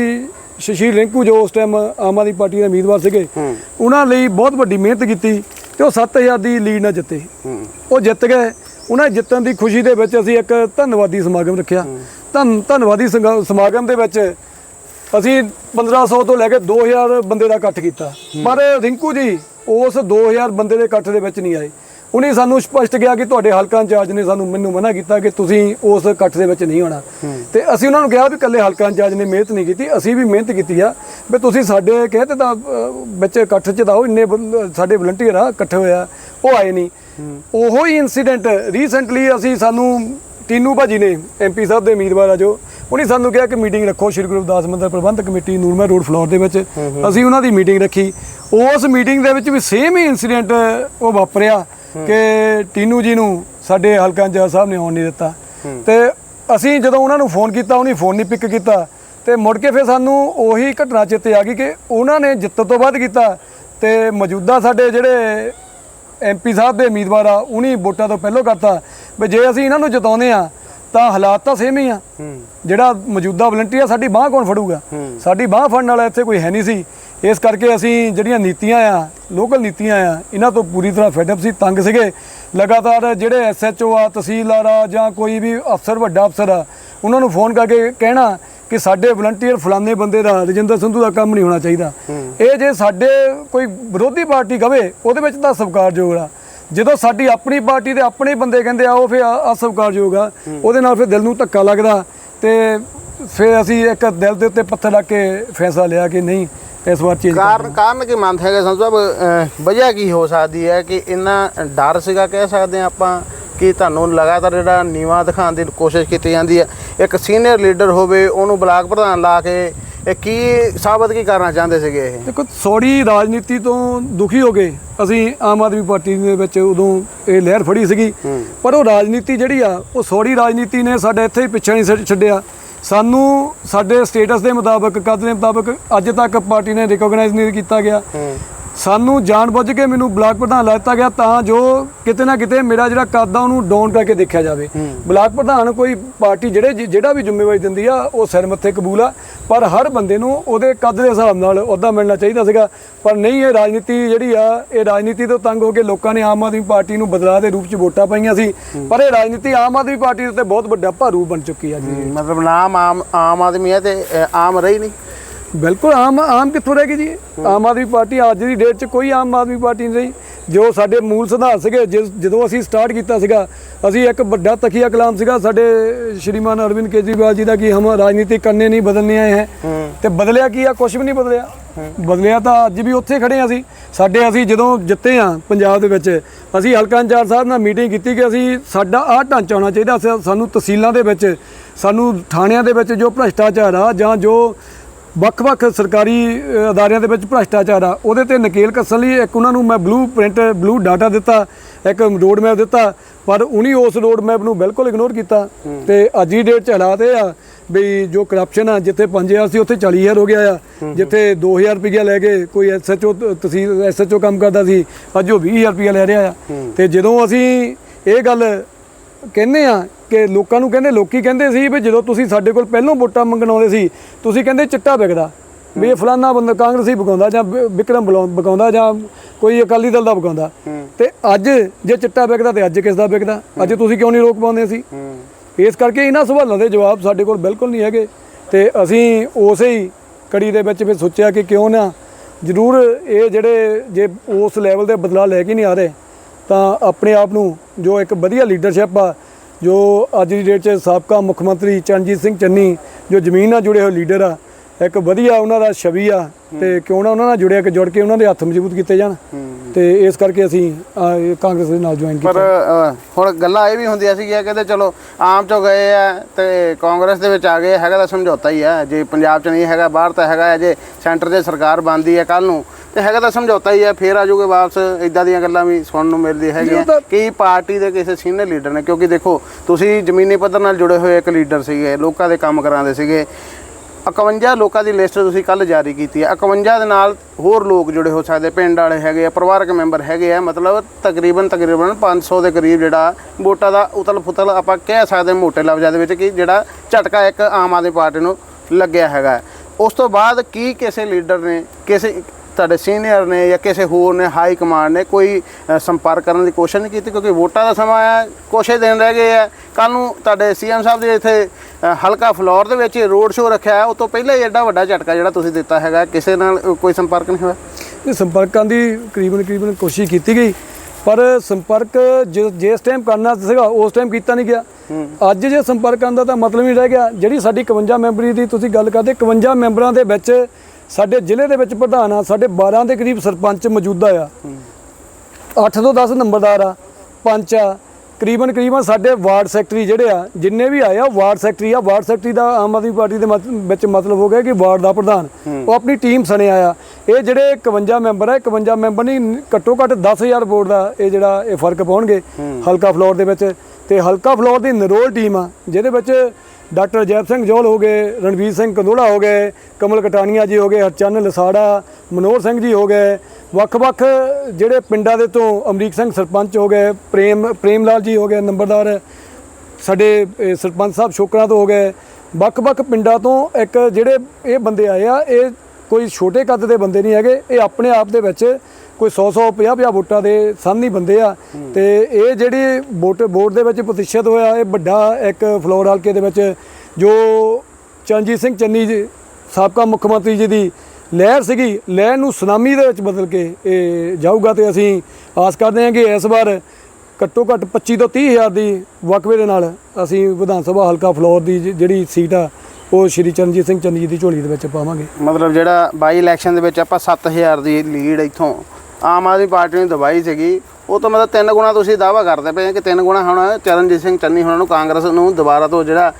ਸ਼ਸ਼ੀ ਰਿੰਕੂ ਜੋ ਉਸ ਟਾਈਮ ਆਮ ਆਦਮੀ ਪਾਰਟੀ ਦੇ ਉਮੀਦਵਾਰ ਸੀਗੇ ਉਹਨਾਂ ਲਈ ਬਹੁਤ ਵੱਡੀ ਮਿਹਨਤ ਕੀਤੀ ਤੇ ਉਹ 7000 ਦੀ ਲੀਡ ਨਾਲ ਜਿੱਤੇ। ਉਹ ਜਿੱਤ ਗਏ। ਉਹਨਾਂ ਜਿੱਤਣ ਦੀ ਖੁਸ਼ੀ ਦੇ ਵਿੱਚ ਅਸੀਂ ਇੱਕ ਧੰਨਵਾਦੀ ਸਮਾਗਮ ਰੱਖਿਆ। ਧੰਨ ਧੰਨਵਾਦੀ ਸਮਾਗਮ ਦੇ ਵਿੱਚ ਅਸੀਂ 1500 ਤੋਂ ਲੈ ਕੇ 2000 ਬੰਦੇ ਦਾ ਇਕੱਠ ਕੀਤਾ। ਪਰ ਰਿੰਕੂ ਜੀ ਉਸ 2000 ਬੰਦੇ ਦੇ ਇਕੱਠ ਦੇ ਵਿੱਚ ਨਹੀਂ ਆਏ। ਉਹਨੇ ਸਾਨੂੰ ਸਪਸ਼ਟ ਕਿਹਾ ਕਿ ਤੁਹਾਡੇ ਹਲਕਾ ਇੰਚਾਰਜ ਨੇ ਸਾਨੂੰ ਮੈਨੂੰ ਮਨਾ ਕੀਤਾ ਕਿ ਤੁਸੀਂ ਉਸ ਇਕੱਠ ਦੇ ਵਿੱਚ ਨਹੀਂ ਆਉਣਾ। ਤੇ ਅਸੀਂ ਉਹਨਾਂ ਨੂੰ ਕਿਹਾ ਵੀ ਇਕੱਲੇ ਹਲਕਾ ਇੰਚਾਰਜ ਨੇ ਮਿਹਨਤ ਨਹੀਂ ਕੀਤੀ ਅਸੀਂ ਵੀ ਮਿਹਨਤ ਕੀਤੀ ਆ। ਵੀ ਤੁਸੀਂ ਸਾਡੇ ਕਹੇ ਤੇ ਤਾਂ ਅਹ, ਵਿੱਚ ਇਕੱਠ ਚ ਉਹ ਇੰਨੇ ਬੰ- ਸਾਡੇ ਵਲੰਟੀਅਰ ਆ ਇਕੱਠੇ ਹੋਇਆ ਉਹ ਆਏ ਨਹੀਂ। ਉਹੋ ਹੀ ਇਨਸੀਡੈਂਟ ਰੀਸੈਂਟਲੀ ਅਸੀਂ ਸਾਨੂੰ ਟੀਨੂ ਭਾਜੀ ਨੇ ਐਮਪੀ ਸਾਹਿਬ ਦੇ ਉਮੀਦਵਾਰ ਆ ਜੋ ਉਹਨੇ ਸਾਨੂੰ ਕਿਹਾ ਕਿ ਮੀਟਿੰਗ ਰੱਖੋ ਸ਼੍ਰੀ ਗੁਰੂ ਰਵਿਦਾਸ ਮੰਦਰ ਪ੍ਰਬੰਧਕ ਕਮੇਟੀ ਨੂਰਮਹਿਰ ਰੋਡ ਫਲੋਰ ਦੇ ਵਿੱਚ। ਅਸੀਂ ਉਹਨਾਂ ਦੀ ਮੀਟਿੰਗ ਰੱਖੀ। ਉਸ ਮੀਟਿੰਗ ਦੇ ਵਿੱਚ ਵੀ ਸੇਮ ਹੀ ਇਨਸੀਡੈਂਟ ਉਹ ਵਾਪਰਿਆ ਕਿ ਟੀਨੂ ਜੀ ਨੂੰ ਸਾਡੇ ਹਲਕਾ ਇੰਚਾਰਜ ਸਾਹਿਬ ਨੇ ਆਉਣ ਨਹੀਂ ਦਿੱਤਾ। ਤੇ ਅਸੀਂ ਜਦੋਂ ਉਹਨਾਂ ਨੂੰ ਫੋਨ ਕੀਤਾ ਉਹਨੇ ਫੋਨ ਨਹੀਂ ਪਿਕ ਕੀਤਾ। ਤੇ ਮੁੜ ਕੇ ਫਿਰ ਸਾਨੂੰ ਉਹੀ ਘਟਨਾ ਚਿੱਤੇ ਆ ਗਈ ਕਿ ਉਹਨਾਂ ਨੇ ਜਿੱਤ ਤੋਂ ਬਾਅਦ ਕੀਤਾ। ਤੇ ਮੌਜੂਦਾ ਸਾਡੇ ਜਿਹੜੇ ਐਮਪੀ ਸਾਹਿਬ ਦੇ ਉਮੀਦਵਾਰ ਆ ਉਹਨੀ ਵੋਟਾਂ ਤੋਂ ਪਹਿਲਾਂ ਕਰਤਾ। ਵੀ ਜੇ ਅਸੀਂ ਇਹਨਾਂ ਨੂੰ ਜਿਤਾਉਂਦੇ ਆ ਤਾਂ ਹਾਲਾਤ ਤਾਂ ਸੇਮ ਹੀ ਆ। ਜਿਹੜਾ ਮੌਜੂਦਾ ਵਲੰਟੀਅਰ ਸਾਡੀ ਬਾਹ ਕੌਣ ਫੜੂਗਾ? ਸਾਡੀ ਬਾਹ ਫੜਨ ਵਾਲਾ ਇੱਥੇ ਕੋਈ ਹੈ ਨਹੀਂ ਸੀ। ਇਸ ਕਰਕੇ ਅਸੀਂ ਜਿਹੜੀਆਂ ਨੀਤੀਆਂ ਆ ਲੋਕਲ ਨੀਤੀਆਂ ਆ ਇਹਨਾਂ ਤੋਂ ਪੂਰੀ ਤਰ੍ਹਾਂ ਫੈਡਅਪ ਸੀ ਤੰਗ ਸੀਗੇ। ਲਗਾਤਾਰ ਜਿਹੜੇ ਐਸਐਚਓ ਆ ਤਹਿਸੀਲਦਾਰ ਆ ਜਾਂ ਕੋਈ ਵੀ ਅਫਸਰ ਵੱਡਾ ਅਫਸਰ ਆ ਉਹਨਾਂ ਨੂੰ ਫੋਨ ਕਰਕੇ ਕਹਿਣਾ ਕਿ ਸਾਡੇ ਵਲੰਟੀਅਰ ਫਲਾਣੇ ਬੰਦੇ ਦਾ ਰਜਿੰਦਰ ਸੰਧੂ ਦਾ ਕੰਮ ਨਹੀਂ ਹੋਣਾ ਚਾਹੀਦਾ। ਇਹ ਜੇ ਸਾਡੇ ਕੋਈ ਵਿਰੋਧੀ ਪਾਰਟੀ ਕਵੇ ਉਹਦੇ ਵਿੱਚ ਤਾਂ ਸਵਕਾਰਯੋਗ ਆ। ਜਦੋਂ ਸਾਡੀ ਆਪਣੀ ਪਾਰਟੀ ਦੇ ਆਪਣੇ ਬੰਦੇ ਕਹਿੰਦੇ ਆ, ਉਹ ਫਿਰ ਅਸਵਕਾਰਯੋਗ ਆ। ਉਹਦੇ ਨਾਲ ਫਿਰ ਦਿਲ ਨੂੰ ਧੱਕਾ ਲੱਗਦਾ ਤੇ ਫਿਰ ਅਸੀਂ ਇੱਕ ਦਿਲ ਦੇ ਉੱਤੇ ਪੱਥਰ ਰੱਖ ਕੇ ਫੈਸਲਾ ਲਿਆ ਕਿ ਨਹੀਂ, ਇਸ ਵਾਰ ਚੀਜ਼ ਕਾਰਨ ਕਾਰਨ ਕੀ ਮੰਨਦੇ ਹੈਗੇ ਸੰਤ ਸਾਹਿਬ? ਵਜ੍ਹਾ ਕੀ ਹੋ ਸਕਦੀ ਹੈ ਕਿ ਇੰਨਾ ਡਰ ਸੀਗਾ ਕਹਿ ਸਕਦੇ ਹਾਂ ਆਪਾਂ ਕਿ ਤੁਹਾਨੂੰ ਲਗਾਤਾਰ ਜਿਹੜਾ ਨੀਵਾ ਦਿਖਾਉਣ ਦੀ ਕੋਸ਼ਿਸ਼ ਕੀਤੀ ਜਾਂਦੀ ਹੈ। ਇੱਕ ਸੀਨੀਅਰ ਲੀਡਰ ਹੋਵੇ, ਉਹਨੂੰ ਬਲਾਕ ਪ੍ਰਧਾਨ ਲਾ ਕੇ ਇਹ ਕੀ ਸਾਬਤ ਕੀ ਕਰਨਾ ਚਾਹੁੰਦੇ ਸੀਗੇ ਇਹ? ਦੇਖੋ ਸੌੜੀ ਰਾਜਨੀਤੀ ਤੋਂ ਦੁਖੀ ਹੋ ਗਏ ਅਸੀਂ ਆਮ ਆਦਮੀ ਪਾਰਟੀ ਦੇ ਵਿੱਚ ਉਦੋਂ ਇਹ ਲਹਿਰ ਫੜੀ ਸੀਗੀ। ਪਰ ਉਹ ਰਾਜਨੀਤੀ ਜਿਹੜੀ ਆ ਉਹ ਸੌੜੀ ਰਾਜਨੀਤੀ ਨੇ ਸਾਡੇ ਇੱਥੇ ਹੀ ਪਿੱਛੇ ਨਹੀਂ ਛੱਡ- ਛੱਡਿਆ। ਸਾਨੂੰ ਸਾਡੇ ਸਟੇਟਸ ਦੇ ਮੁਤਾਬਕ ਕਦ ਦੇ ਮੁਤਾਬਕ ਅੱਜ ਤੱਕ ਪਾਰਟੀ ਨੇ ਰਿਕੋਗਨਾਈਜ਼ ਨਹੀਂ ਕੀਤਾ ਗਿਆ। ਸਾਨੂੰ ਜਾਣਬੁੱਝ ਕੇ ਮੈਨੂੰ ਬਲਾਕ ਪ੍ਰਧਾਨ ਲਾ ਦਿੱਤਾ ਗਿਆ ਤਾਂ ਜੋ ਕਿਤੇ ਨਾ ਕਿਤੇ ਮੇਰਾ ਜਿਹੜਾ ਕੱਦ ਆ ਉਹਨੂੰ ਡਾਊਨ ਕਰਕੇ ਦੇਖਿਆ ਜਾਵੇ। ਬਲਾਕ ਪ੍ਰਧਾਨ ਕੋਈ ਪਾਰਟੀ ਜਿਹੜੇ ਜਿਹੜਾ ਵੀ ਜ਼ਿੰਮੇਵਾਰੀ ਦਿੰਦੀ ਆ ਉਹ ਸਿਰ ਮੱਥੇ ਕਬੂਲ ਆ। ਪਰ ਹਰ ਬੰਦੇ ਨੂੰ ਉਹਦੇ ਕੱਦ ਦੇ ਹਿਸਾਬ ਨਾਲ ਅਹੁਦਾ ਮਿਲਣਾ ਚਾਹੀਦਾ ਸੀਗਾ। ਪਰ ਨਹੀਂ ਇਹ ਰਾਜਨੀਤੀ ਜਿਹੜੀ ਆ ਇਹ ਰਾਜਨੀਤੀ ਤੋਂ ਤੰਗ ਹੋ ਕੇ ਲੋਕਾਂ ਨੇ ਆਮ ਆਦਮੀ ਪਾਰਟੀ ਨੂੰ ਬਦਲਾਅ ਦੇ ਰੂਪ 'ਚ ਵੋਟਾਂ ਪਾਈਆਂ ਸੀ। ਪਰ ਇਹ ਰਾਜਨੀਤੀ ਆਮ ਆਦਮੀ ਪਾਰਟੀ ਦੇ ਉੱਤੇ ਬਹੁਤ ਵੱਡਾ ਭਾਰੂ ਬਣ ਚੁੱਕੀ ਆ ਜੀ। ਮਤਲਬ ਨਾਮ ਆਮ ਆਮ ਆਦਮੀ ਹੈ ਤੇ ਆਮ ਰਹੀ ਨਹੀਂ। ਬਿਲਕੁਲ ਆਮ ਆਮ ਕਿੱਥੋਂ ਰਹਿ ਗਈ ਜੀ? ਆਮ ਆਦਮੀ ਪਾਰਟੀ ਅੱਜ ਦੀ ਡੇਟ 'ਚ ਕੋਈ ਆਮ ਆਦਮੀ ਪਾਰਟੀ ਨਹੀਂ ਰਹੀ। ਜੋ ਸਾਡੇ ਮੂਲ ਸਿਧਾਂਤ ਸੀਗੇ ਜਿਸ- ਜਦੋਂ ਅਸੀਂ ਸਟਾਰਟ ਕੀਤਾ ਸੀਗਾ ਅਸੀਂ ਇੱਕ ਵੱਡਾ ਤਖੀਆ ਕਲਾਮ ਸੀਗਾ ਸਾਡੇ ਸ਼੍ਰੀਮਾਨ ਅਰਵਿੰਦ ਕੇਜਰੀਵਾਲ ਜੀ ਦਾ ਕਿ ਹਮ ਰਾਜਨੀਤੀ ਕਰਨੇ ਨਹੀਂ ਬਦਲਨੇ ਆਏ ਹੈ। ਤੇ ਬਦਲਿਆ ਕੀ ਆ? ਕੁਝ ਵੀ ਨਹੀਂ ਬਦਲਿਆ। ਬਦਲਿਆ ਤਾਂ ਅੱਜ ਵੀ ਉੱਥੇ ਖੜੇ ਆ ਅਸੀਂ। ਸਾਡੇ ਅਸੀਂ ਜਦੋਂ ਜਿੱਤੇ ਆ ਪੰਜਾਬ ਦੇ ਵਿੱਚ ਅਸੀਂ ਹਲਕਾ ਇੰਚਾਰਜ ਸਾਹਿਬ ਨਾਲ ਮੀਟਿੰਗ ਕੀਤੀ ਕਿ ਅਸੀਂ ਸਾਡਾ ਆਹ ਢਾਂਚਾ ਹੋਣਾ ਚਾਹੀਦਾ। ਸਾ- ਸਾਨੂੰ ਤਹਿਸੀਲਾਂ ਦੇ ਵਿੱਚ ਸਾਨੂੰ ਥਾਣਿਆਂ ਦੇ ਵਿੱਚ ਜੋ ਭ੍ਰਸ਼ਟਾਚਾਰ ਆ ਜਾਂ ਜੋ ਵੱਖ-ਵੱਖ ਸਰਕਾਰੀ ਅਦਾਰਿਆਂ ਦੇ ਵਿੱਚ ਭ੍ਰਸ਼ਟਾਚਾਰ ਆ। ਉਹਦੇ ਤੇ ਨਕੇਲ ਕੱਸਣ ਲਈ ਇੱਕ ਉਹਨਾਂ ਨੂੰ ਮੈਂ ਬਲੂ ਪ੍ਰਿੰਟ ਬਲੂ ਡਾਟਾ ਦਿੱਤਾ ਇੱਕ ਰੋਡ ਮੈਪ ਦਿੱਤਾ ਪਰ ਉਨੀ ਉਸ ਰੋਡ ਮੈਪ ਨੂੰ ਬਿਲਕੁਲ ਇਗਨੋਰ ਕੀਤਾ। ਤੇ ਅੱਜ ਦੀ ਡੇਟ 'ਚ ਹਾਲਾਤ ਇਹ ਆ ਵੀ ਜੋ ਕਰਪਸ਼ਨ ਆ ਜਿੱਥੇ 5000 ਸੀ ਉੱਥੇ 40000 ਹੋ ਗਿਆ ਆ। ਜਿੱਥੇ 2000 ਰੁਪਇਆ ਲੈ ਕੇ ਕੋਈ ਐਸਐਚਓ ਤਹਿਸੀਲ ਐਸਐਚਓ ਕੰਮ ਕਰਦਾ ਸੀ ਅੱਜ ਉਹ 20000 ਰੁਪਇਆ ਲੈ ਰਿਹਾ ਆ। ਤੇ ਜਦੋਂ ਅਸੀਂ ਇਹ ਗੱਲ ਕਹਿੰਦੇ ਆ ਕਿ ਲੋਕਾਂ ਨੂੰ ਕਹਿੰਦੇ ਲੋਕੀ ਕਹਿੰਦੇ ਸੀ ਵੀ ਜਦੋਂ ਤੁਸੀਂ ਸਾਡੇ ਕੋਲ ਪਹਿਲੋਂ ਵੋਟਾਂ ਮੰਗਣ ਆਉਂਦੇ ਸੀ ਤੁਸੀਂ ਕਹਿੰਦੇ ਚਿੱਟਾ ਵਿਕਦਾ। ਵੀ ਇਹ ਫਲਾਨਾ ਬੰਦਾ ਕਾਂਗਰਸੀ ਬਗਾਉਂਦਾ ਜਾਂ ਵਿਕਰਮ ਬਗਾਉਂਦਾ ਜਾਂ ਕੋਈ ਅਕਾਲੀ ਦਲ ਦਾ ਬਗਾਉਂਦਾ ਤੇ ਅੱਜ ਜੇ ਚਿੱਟਾ ਵਿਕਦਾ ਤੇ ਅੱਜ ਕਿਸ ਦਾ ਵਿਕਦਾ ਅੱਜ ਤੁਸੀਂ ਕਿਉਂ ਨਹੀਂ ਰੋਕ ਪਾਉਂਦੇ ਸੀ ਇਸ ਕਰਕੇ ਇਹਨਾਂ ਸਵਾਲਾਂ ਦੇ ਜਵਾਬ ਸਾਡੇ ਕੋਲ ਬਿਲਕੁਲ ਨਹੀਂ ਹੈਗੇ। ਤੇ ਅਸੀਂ ਉਸੇ ਹੀ ਕੜੀ ਦੇ ਵਿੱਚ ਫਿਰ ਸੋਚਿਆ ਕਿ ਕਿਉਂ ਨਾ ਜ਼ਰੂਰ ਇਹ ਜਿਹੜੇ ਜੇ ਉਸ ਲੈਵਲ ਦੇ ਬਦਲਾਅ ਲੈ ਕੇ ਨਹੀਂ ਆ ਰਹੇ ਤਾਂ ਆਪਣੇ ਆਪ ਨੂੰ ਜੋ ਇੱਕ ਵਧੀਆ ਲੀਡਰਸ਼ਿਪ ਆ ਜੋ ਅੱਜ ਦੀ ਡੇਟ 'ਚ ਸਾਬਕਾ ਮੁੱਖ ਮੰਤਰੀ ਚਰਨਜੀਤ ਸਿੰਘ ਚੰਨੀ ਜੋ ਜ਼ਮੀਨ ਨਾਲ ਜੁੜੇ ਹੋਏ ਲੀਡਰ ਆ ਇੱਕ ਵਧੀਆ ਉਹਨਾਂ ਦਾ ਛਵੀ ਆ ਤੇ ਕਿਉਂ ਨਾ ਉਹਨਾਂ ਨਾਲ ਜੁੜਿਆ ਕਿ ਜੁੜ ਕੇ ਉਹਨਾਂ ਦੇ ਹੱਥ ਮਜ਼ਬੂਤ ਕੀਤੇ ਜਾਣ। ਤੇ ਇਸ ਕਰਕੇ ਅਸੀਂ ਕਾਂਗਰਸ ਦੇ ਨਾਲ ਜੁਆਇਨ ਪਰ ਕੀਤਾ। ਅ, ਹੁਣ ਗੱਲਾਂ ਇਹ ਵੀ ਹੁੰਦੀਆਂ ਸੀਗੀਆਂ ਕਹਿੰਦੇ ਚਲੋ ਆਮ ਚੋਂ ਗਏ ਆ ਤੇ ਕਾਂਗਰਸ ਦੇ ਵਿੱਚ ਆ ਗਏ ਹੈਗਾ ਤਾਂ ਸਮਝੌਤਾ ਹੀ ਆ। ਜੇ ਪੰਜਾਬ 'ਚ ਨਹੀਂ ਹੈਗਾ ਬਾਹਰ ਤਾਂ ਹੈਗਾ ਹੈ, ਜੇ ਸੈਂਟਰ 'ਚ ਸਰਕਾਰ ਬਣਦੀ ਹੈ ਕੱਲ ਨੂੰ ਤੇ ਹੈਗਾ ਤਾਂ ਸਮਝੌਤਾ ਹੀ ਆ ਫੇਰ ਆ ਜਾਊਗੇ ਵਾਪਸ ਇਦਾਂ ਦੀਆਂ ਗੱਲਾਂ ਵੀ ਸੁਣਨ ਨੂੰ ਮਿਲਦੀ ਹੈਗੀਆਂ। ਕਿ ਪਾਰਟੀ ਦੇ ਕਿਸੇ ਸੀਨੀਅਰ ਲੀਡਰ ਨੇ ਕਿਉਂਕਿ ਦੇਖੋ ਤੁਸੀਂ ਜ਼ਮੀਨੀ ਪੱਧਰ ਨਾਲ ਜੁੜੇ ਹੋਏ ਇੱਕ ਲੀਡਰ ਸੀਗੇ ਲੋਕਾਂ ਦੇ ਕੰਮ ਕਰਾਉਂਦੇ ਸੀਗੇ। 51 ਲੋਕਾਂ ਦੀ ਲਿਸਟ ਤੁਸੀਂ ਕੱਲ ਜਾਰੀ ਕੀਤੀ ਹੈ 51 ਦੇ ਨਾਲ ਹੋਰ ਲੋਕ ਜੁੜੇ ਹੋ ਸਕਦੇ ਪਿੰਡ ਵਾਲੇ ਹੈਗੇ ਆ ਪਰਿਵਾਰਕ ਮੈਂਬਰ ਹੈਗੇ ਆ ਮਤਲਬ ਤਕਰੀਬਨ ਤਕਰੀਬਨ 500 ਦੇ ਕਰੀਬ ਜਿਹੜਾ ਵੋਟਾਂ ਦਾ ਉਤਲ ਫੁਤਲ ਆਪਾਂ ਕਹਿ ਸਕਦੇ ਹਾਂ ਮੋٹے ਲਫ਼ਜ਼ਾਂ ਦੇ ਵਿੱਚ ਕਿ ਜਿਹੜਾ ਝਟਕਾ ਇੱਕ ਆਮ ਆਦਮੀ ਪਾਰਟੀ ਨੂੰ ਲੱਗਿਆ ਹੈਗਾ। ਹੈ। ਉਸ ਤੋਂ ਬਾਅਦ ਕੀ ਕਿਸੇ ਲੀਡਰ ਨੇ ਕਿਸੇ ਤੁਹਾਡੇ ਸੀਨੀਅਰ ਨੇ ਜਾਂ ਕਿਸੇ ਹੋਰ ਨੇ ਹਾਈ ਕਮਾਂਡ ਨੇ ਕੋਈ ਸੰਪਰਕ ਕਰਨ ਦੀ ਕੋਸ਼ਿਸ਼ ਨਹੀਂ ਕੀਤੀ ਕਿਉਂਕਿ ਵੋਟਾਂ ਦਾ ਸਮਾਂ ਆ ਹੀ ਦਿਨ ਰਹਿ ਗਏ ਆ। ਕੱਲ ਨੂੰ ਤੁਹਾਡੇ ਸੀਐਮ ਸਾਹਿਬ ਦੇ ਇੱਥੇ ਹਲਕਾ ਫਲੋਰ ਦੇ ਵਿੱਚ ਰੋਡ ਸ਼ੋਅ ਰੱਖਿਆ ਉਹ ਤੋਂ ਪਹਿਲਾਂ ਹੀ ਐਡਾ ਵੱਡਾ ਝਟਕਾ ਜਿਹੜਾ ਤੁਸੀਂ ਦਿੱਤਾ ਹੈਗਾ ਕਿਸੇ ਨਾਲ ਕੋਈ ਸੰਪਰਕ ਨਹੀਂ ਹੋਇਆ? ਇਹ ਸੰਪਰਕਾਂ ਦੀ ਕਰੀਬਨ ਕਰੀਬਨ ਕੋਸ਼ਿਸ਼ ਕੀਤੀ ਗਈ ਪਰ ਸੰਪਰਕ ਜਿਸ ਟਾਈਮ ਕਰਨਾ ਸੀਗਾ ਉਸ ਟਾਈਮ ਕੀਤਾ ਨਹੀਂ ਗਿਆ। ਅੱਜ ਜੇ ਸੰਪਰਕ ਕਰਨ ਦਾ ਤਾਂ ਮਤਲਬ ਹੀ ਰਹਿ ਗਿਆ। ਜਿਹੜੀ ਸਾਡੀ 51 ਮੈਂਬਰੀ ਦੀ ਤੁਸੀਂ ਗੱਲ ਕਰਦੇ 51 ਮੈਂਬਰਾਂ ਦੇ ਵਿੱਚ ਸਾਡੇ ਜ਼ਿਲ੍ਹੇ ਦੇ ਵਿੱਚ ਪ੍ਰਧਾਨ ਆ ਸਾਡੇ 12 ਦੇ ਕਰੀਬ ਸਰਪੰਚ ਮੌਜੂਦਾ ਆ। 8 ਤੋਂ 10 ਨੰਬਰਦਾਰ ਆ ਪੰਚ ਆ ਕਰੀਬਨ ਕਰੀਬਨ ਸਾਡੇ ਵਾਰਡ ਸੈਕਟਰੀ ਜਿਹੜੇ ਆ ਜਿੰਨੇ ਵੀ ਆਏ ਆ ਵਾਰਡ ਸੈਕਟਰੀ ਆ ਵਾਰਡ ਸੈਕਟਰੀ ਦਾ ਆਮ ਆਦਮੀ ਪਾਰਟੀ ਦੇ ਵਿੱਚ ਮਤਲਬ ਹੋ ਗਿਆ ਕਿ ਵਾਰਡ ਦਾ ਪ੍ਰਧਾਨ। ਉਹ ਆਪਣੀ ਟੀਮ ਸਣੇ ਆਇਆ ਇਹ ਜਿਹੜੇ 51 ਮੈਂਬਰ ਆ 51 ਮੈਂਬਰ ਨਹੀਂ ਘੱਟੋ ਘੱਟ 10000 ਵੋਟ ਦਾ ਇਹ ਜਿਹੜਾ ਇਹ ਫ਼ਰਕ ਪਾਉਣਗੇ ਹਲਕਾ ਫਲੋਰ ਦੇ ਵਿੱਚ। ਤੇ ਹਲਕਾ ਫਲੋਰ ਦੀ ਨਰੋਲ ਟੀਮ ਆ ਜਿਹਦੇ ਵਿੱਚ ਡਾਕਟਰ ਜੈਪ ਸਿੰਘ ਜੋਲ ਹੋ ਗਏ, ਰਣਵੀਰ ਸਿੰਘ ਕੰਦੋਲਾ ਹੋ ਗਏ, ਕਮਲ ਕਟਾਨੀਆ ਜੀ ਹੋ ਗਏ ਹਰਚੰਨ ਲਸਾੜਾ, ਮਨੋਹਰ ਸਿੰਘ ਜੀ ਹੋ ਗਏ। ਵੱਖ-ਵੱਖ ਜਿਹੜੇ ਪਿੰਡਾਂ ਦੇ ਤੋਂ ਅਮਰੀਕ ਸਿੰਘ ਸਰਪੰਚ ਹੋ ਗਏ, ਪ੍ਰੇਮ ਪ੍ਰੇਮ ਲਾਲ ਜੀ ਹੋ ਗਏ, ਨੰਬਰਦਾਰ ਸਾਡੇ ਸਰਪੰਚ ਸਾਹਿਬ ਸ਼ੋਕਰਾਂ ਤੋਂ ਹੋ ਗਏ। ਵੱਖ-ਵੱਖ ਪਿੰਡਾਂ ਤੋਂ ਇੱਕ ਜਿਹੜੇ ਇਹ ਬੰਦੇ ਆਏ ਆ, ਇਹ ਕੋਈ ਛੋਟੇ ਕੱਦ ਦੇ ਬੰਦੇ ਨਹੀਂ ਹੈਗੇ, ਇਹ ਆਪਣੇ ਆਪ ਦੇ ਵਿੱਚ ਕੋਈ 100 100 50 50 ਵੋਟਾਂ ਦੇ ਸਾਹਮਣੇ ਬੰਦੇ ਆ। ਤੇ ਇਹ ਜਿਹੜੀ ਵੋਟ ਵੋਟ ਦੇ ਵਿੱਚ ਪ੍ਰਤੀਸ਼ਤ ਹੋਇਆ, ਇਹ ਵੱਡਾ ਇੱਕ ਫਲੋਰ ਹਲਕੇ ਦੇ ਵਿੱਚ ਜੋ ਚਰਨਜੀਤ ਸਿੰਘ ਚੰਨੀ ਜੀ, ਸਾਬਕਾ ਮੁੱਖ ਮੰਤਰੀ ਜੀ ਦੀ ਲਹਿਰ ਸੀਗੀ, ਲਹਿਰ ਨੂੰ ਸੁਨਾਮੀ ਦੇ ਵਿੱਚ ਬਦਲ ਕੇ ਇਹ ਜਾਊਗਾ ਤੇ ਅਸੀਂ ਆਸ ਕਰਦੇ ਹਾਂ ਕਿ ਇਸ ਵਾਰ ਘੱਟੋ ਘੱਟ 25 ਤੋਂ 30 ਹਜ਼ਾਰ ਦੀ ਵਕਵੇ ਦੇ ਨਾਲ ਅਸੀਂ ਵਿਧਾਨ ਸਭਾ ਹਲਕਾ ਫਲੋਰ ਦੀ ਜਿਹੜੀ ਸੀਟ ਆ, ਉਹ ਸ਼੍ਰੀ ਚਰਨਜੀਤ ਸਿੰਘ ਚੰਨੀ ਜੀ ਦੀ ਝੋਲੀ ਦੇ ਵਿੱਚ ਪਾਵਾਂਗੇ। ਮਤਲਬ ਜਿਹੜਾ ਬਾਈ ਇਲੈਕਸ਼ਨ ਦੇ ਵਿੱਚ ਆਪਾਂ 7000 ਦੀ ਲੀਡ ਇੱਥੋਂ ਆਮ ਆਦਮੀ ਪਾਰਟੀ ਨੂੰ ਦਵਾਈ ਸੀਗੀ। ਉਹ ਤੋਂ ਮਤਲਬ ਤਿੰਨ ਗੁਣਾ ਤੁਸੀਂ ਦਾਵਾ ਕਰਦੇ ਪਏ ਕਿ ਤਿੰਨ ਗੁਣਾ ਹੁਣ ਚਰਨਜੀਤ ਸਿੰਘ ਚੰਨੀ ਹੁਣਾਂ ਨੂੰ ਕਾਂਗਰਸ ਨੂੰ ਦੁਬਾਰਾ ਤੋਂ ਜਿਹੜਾ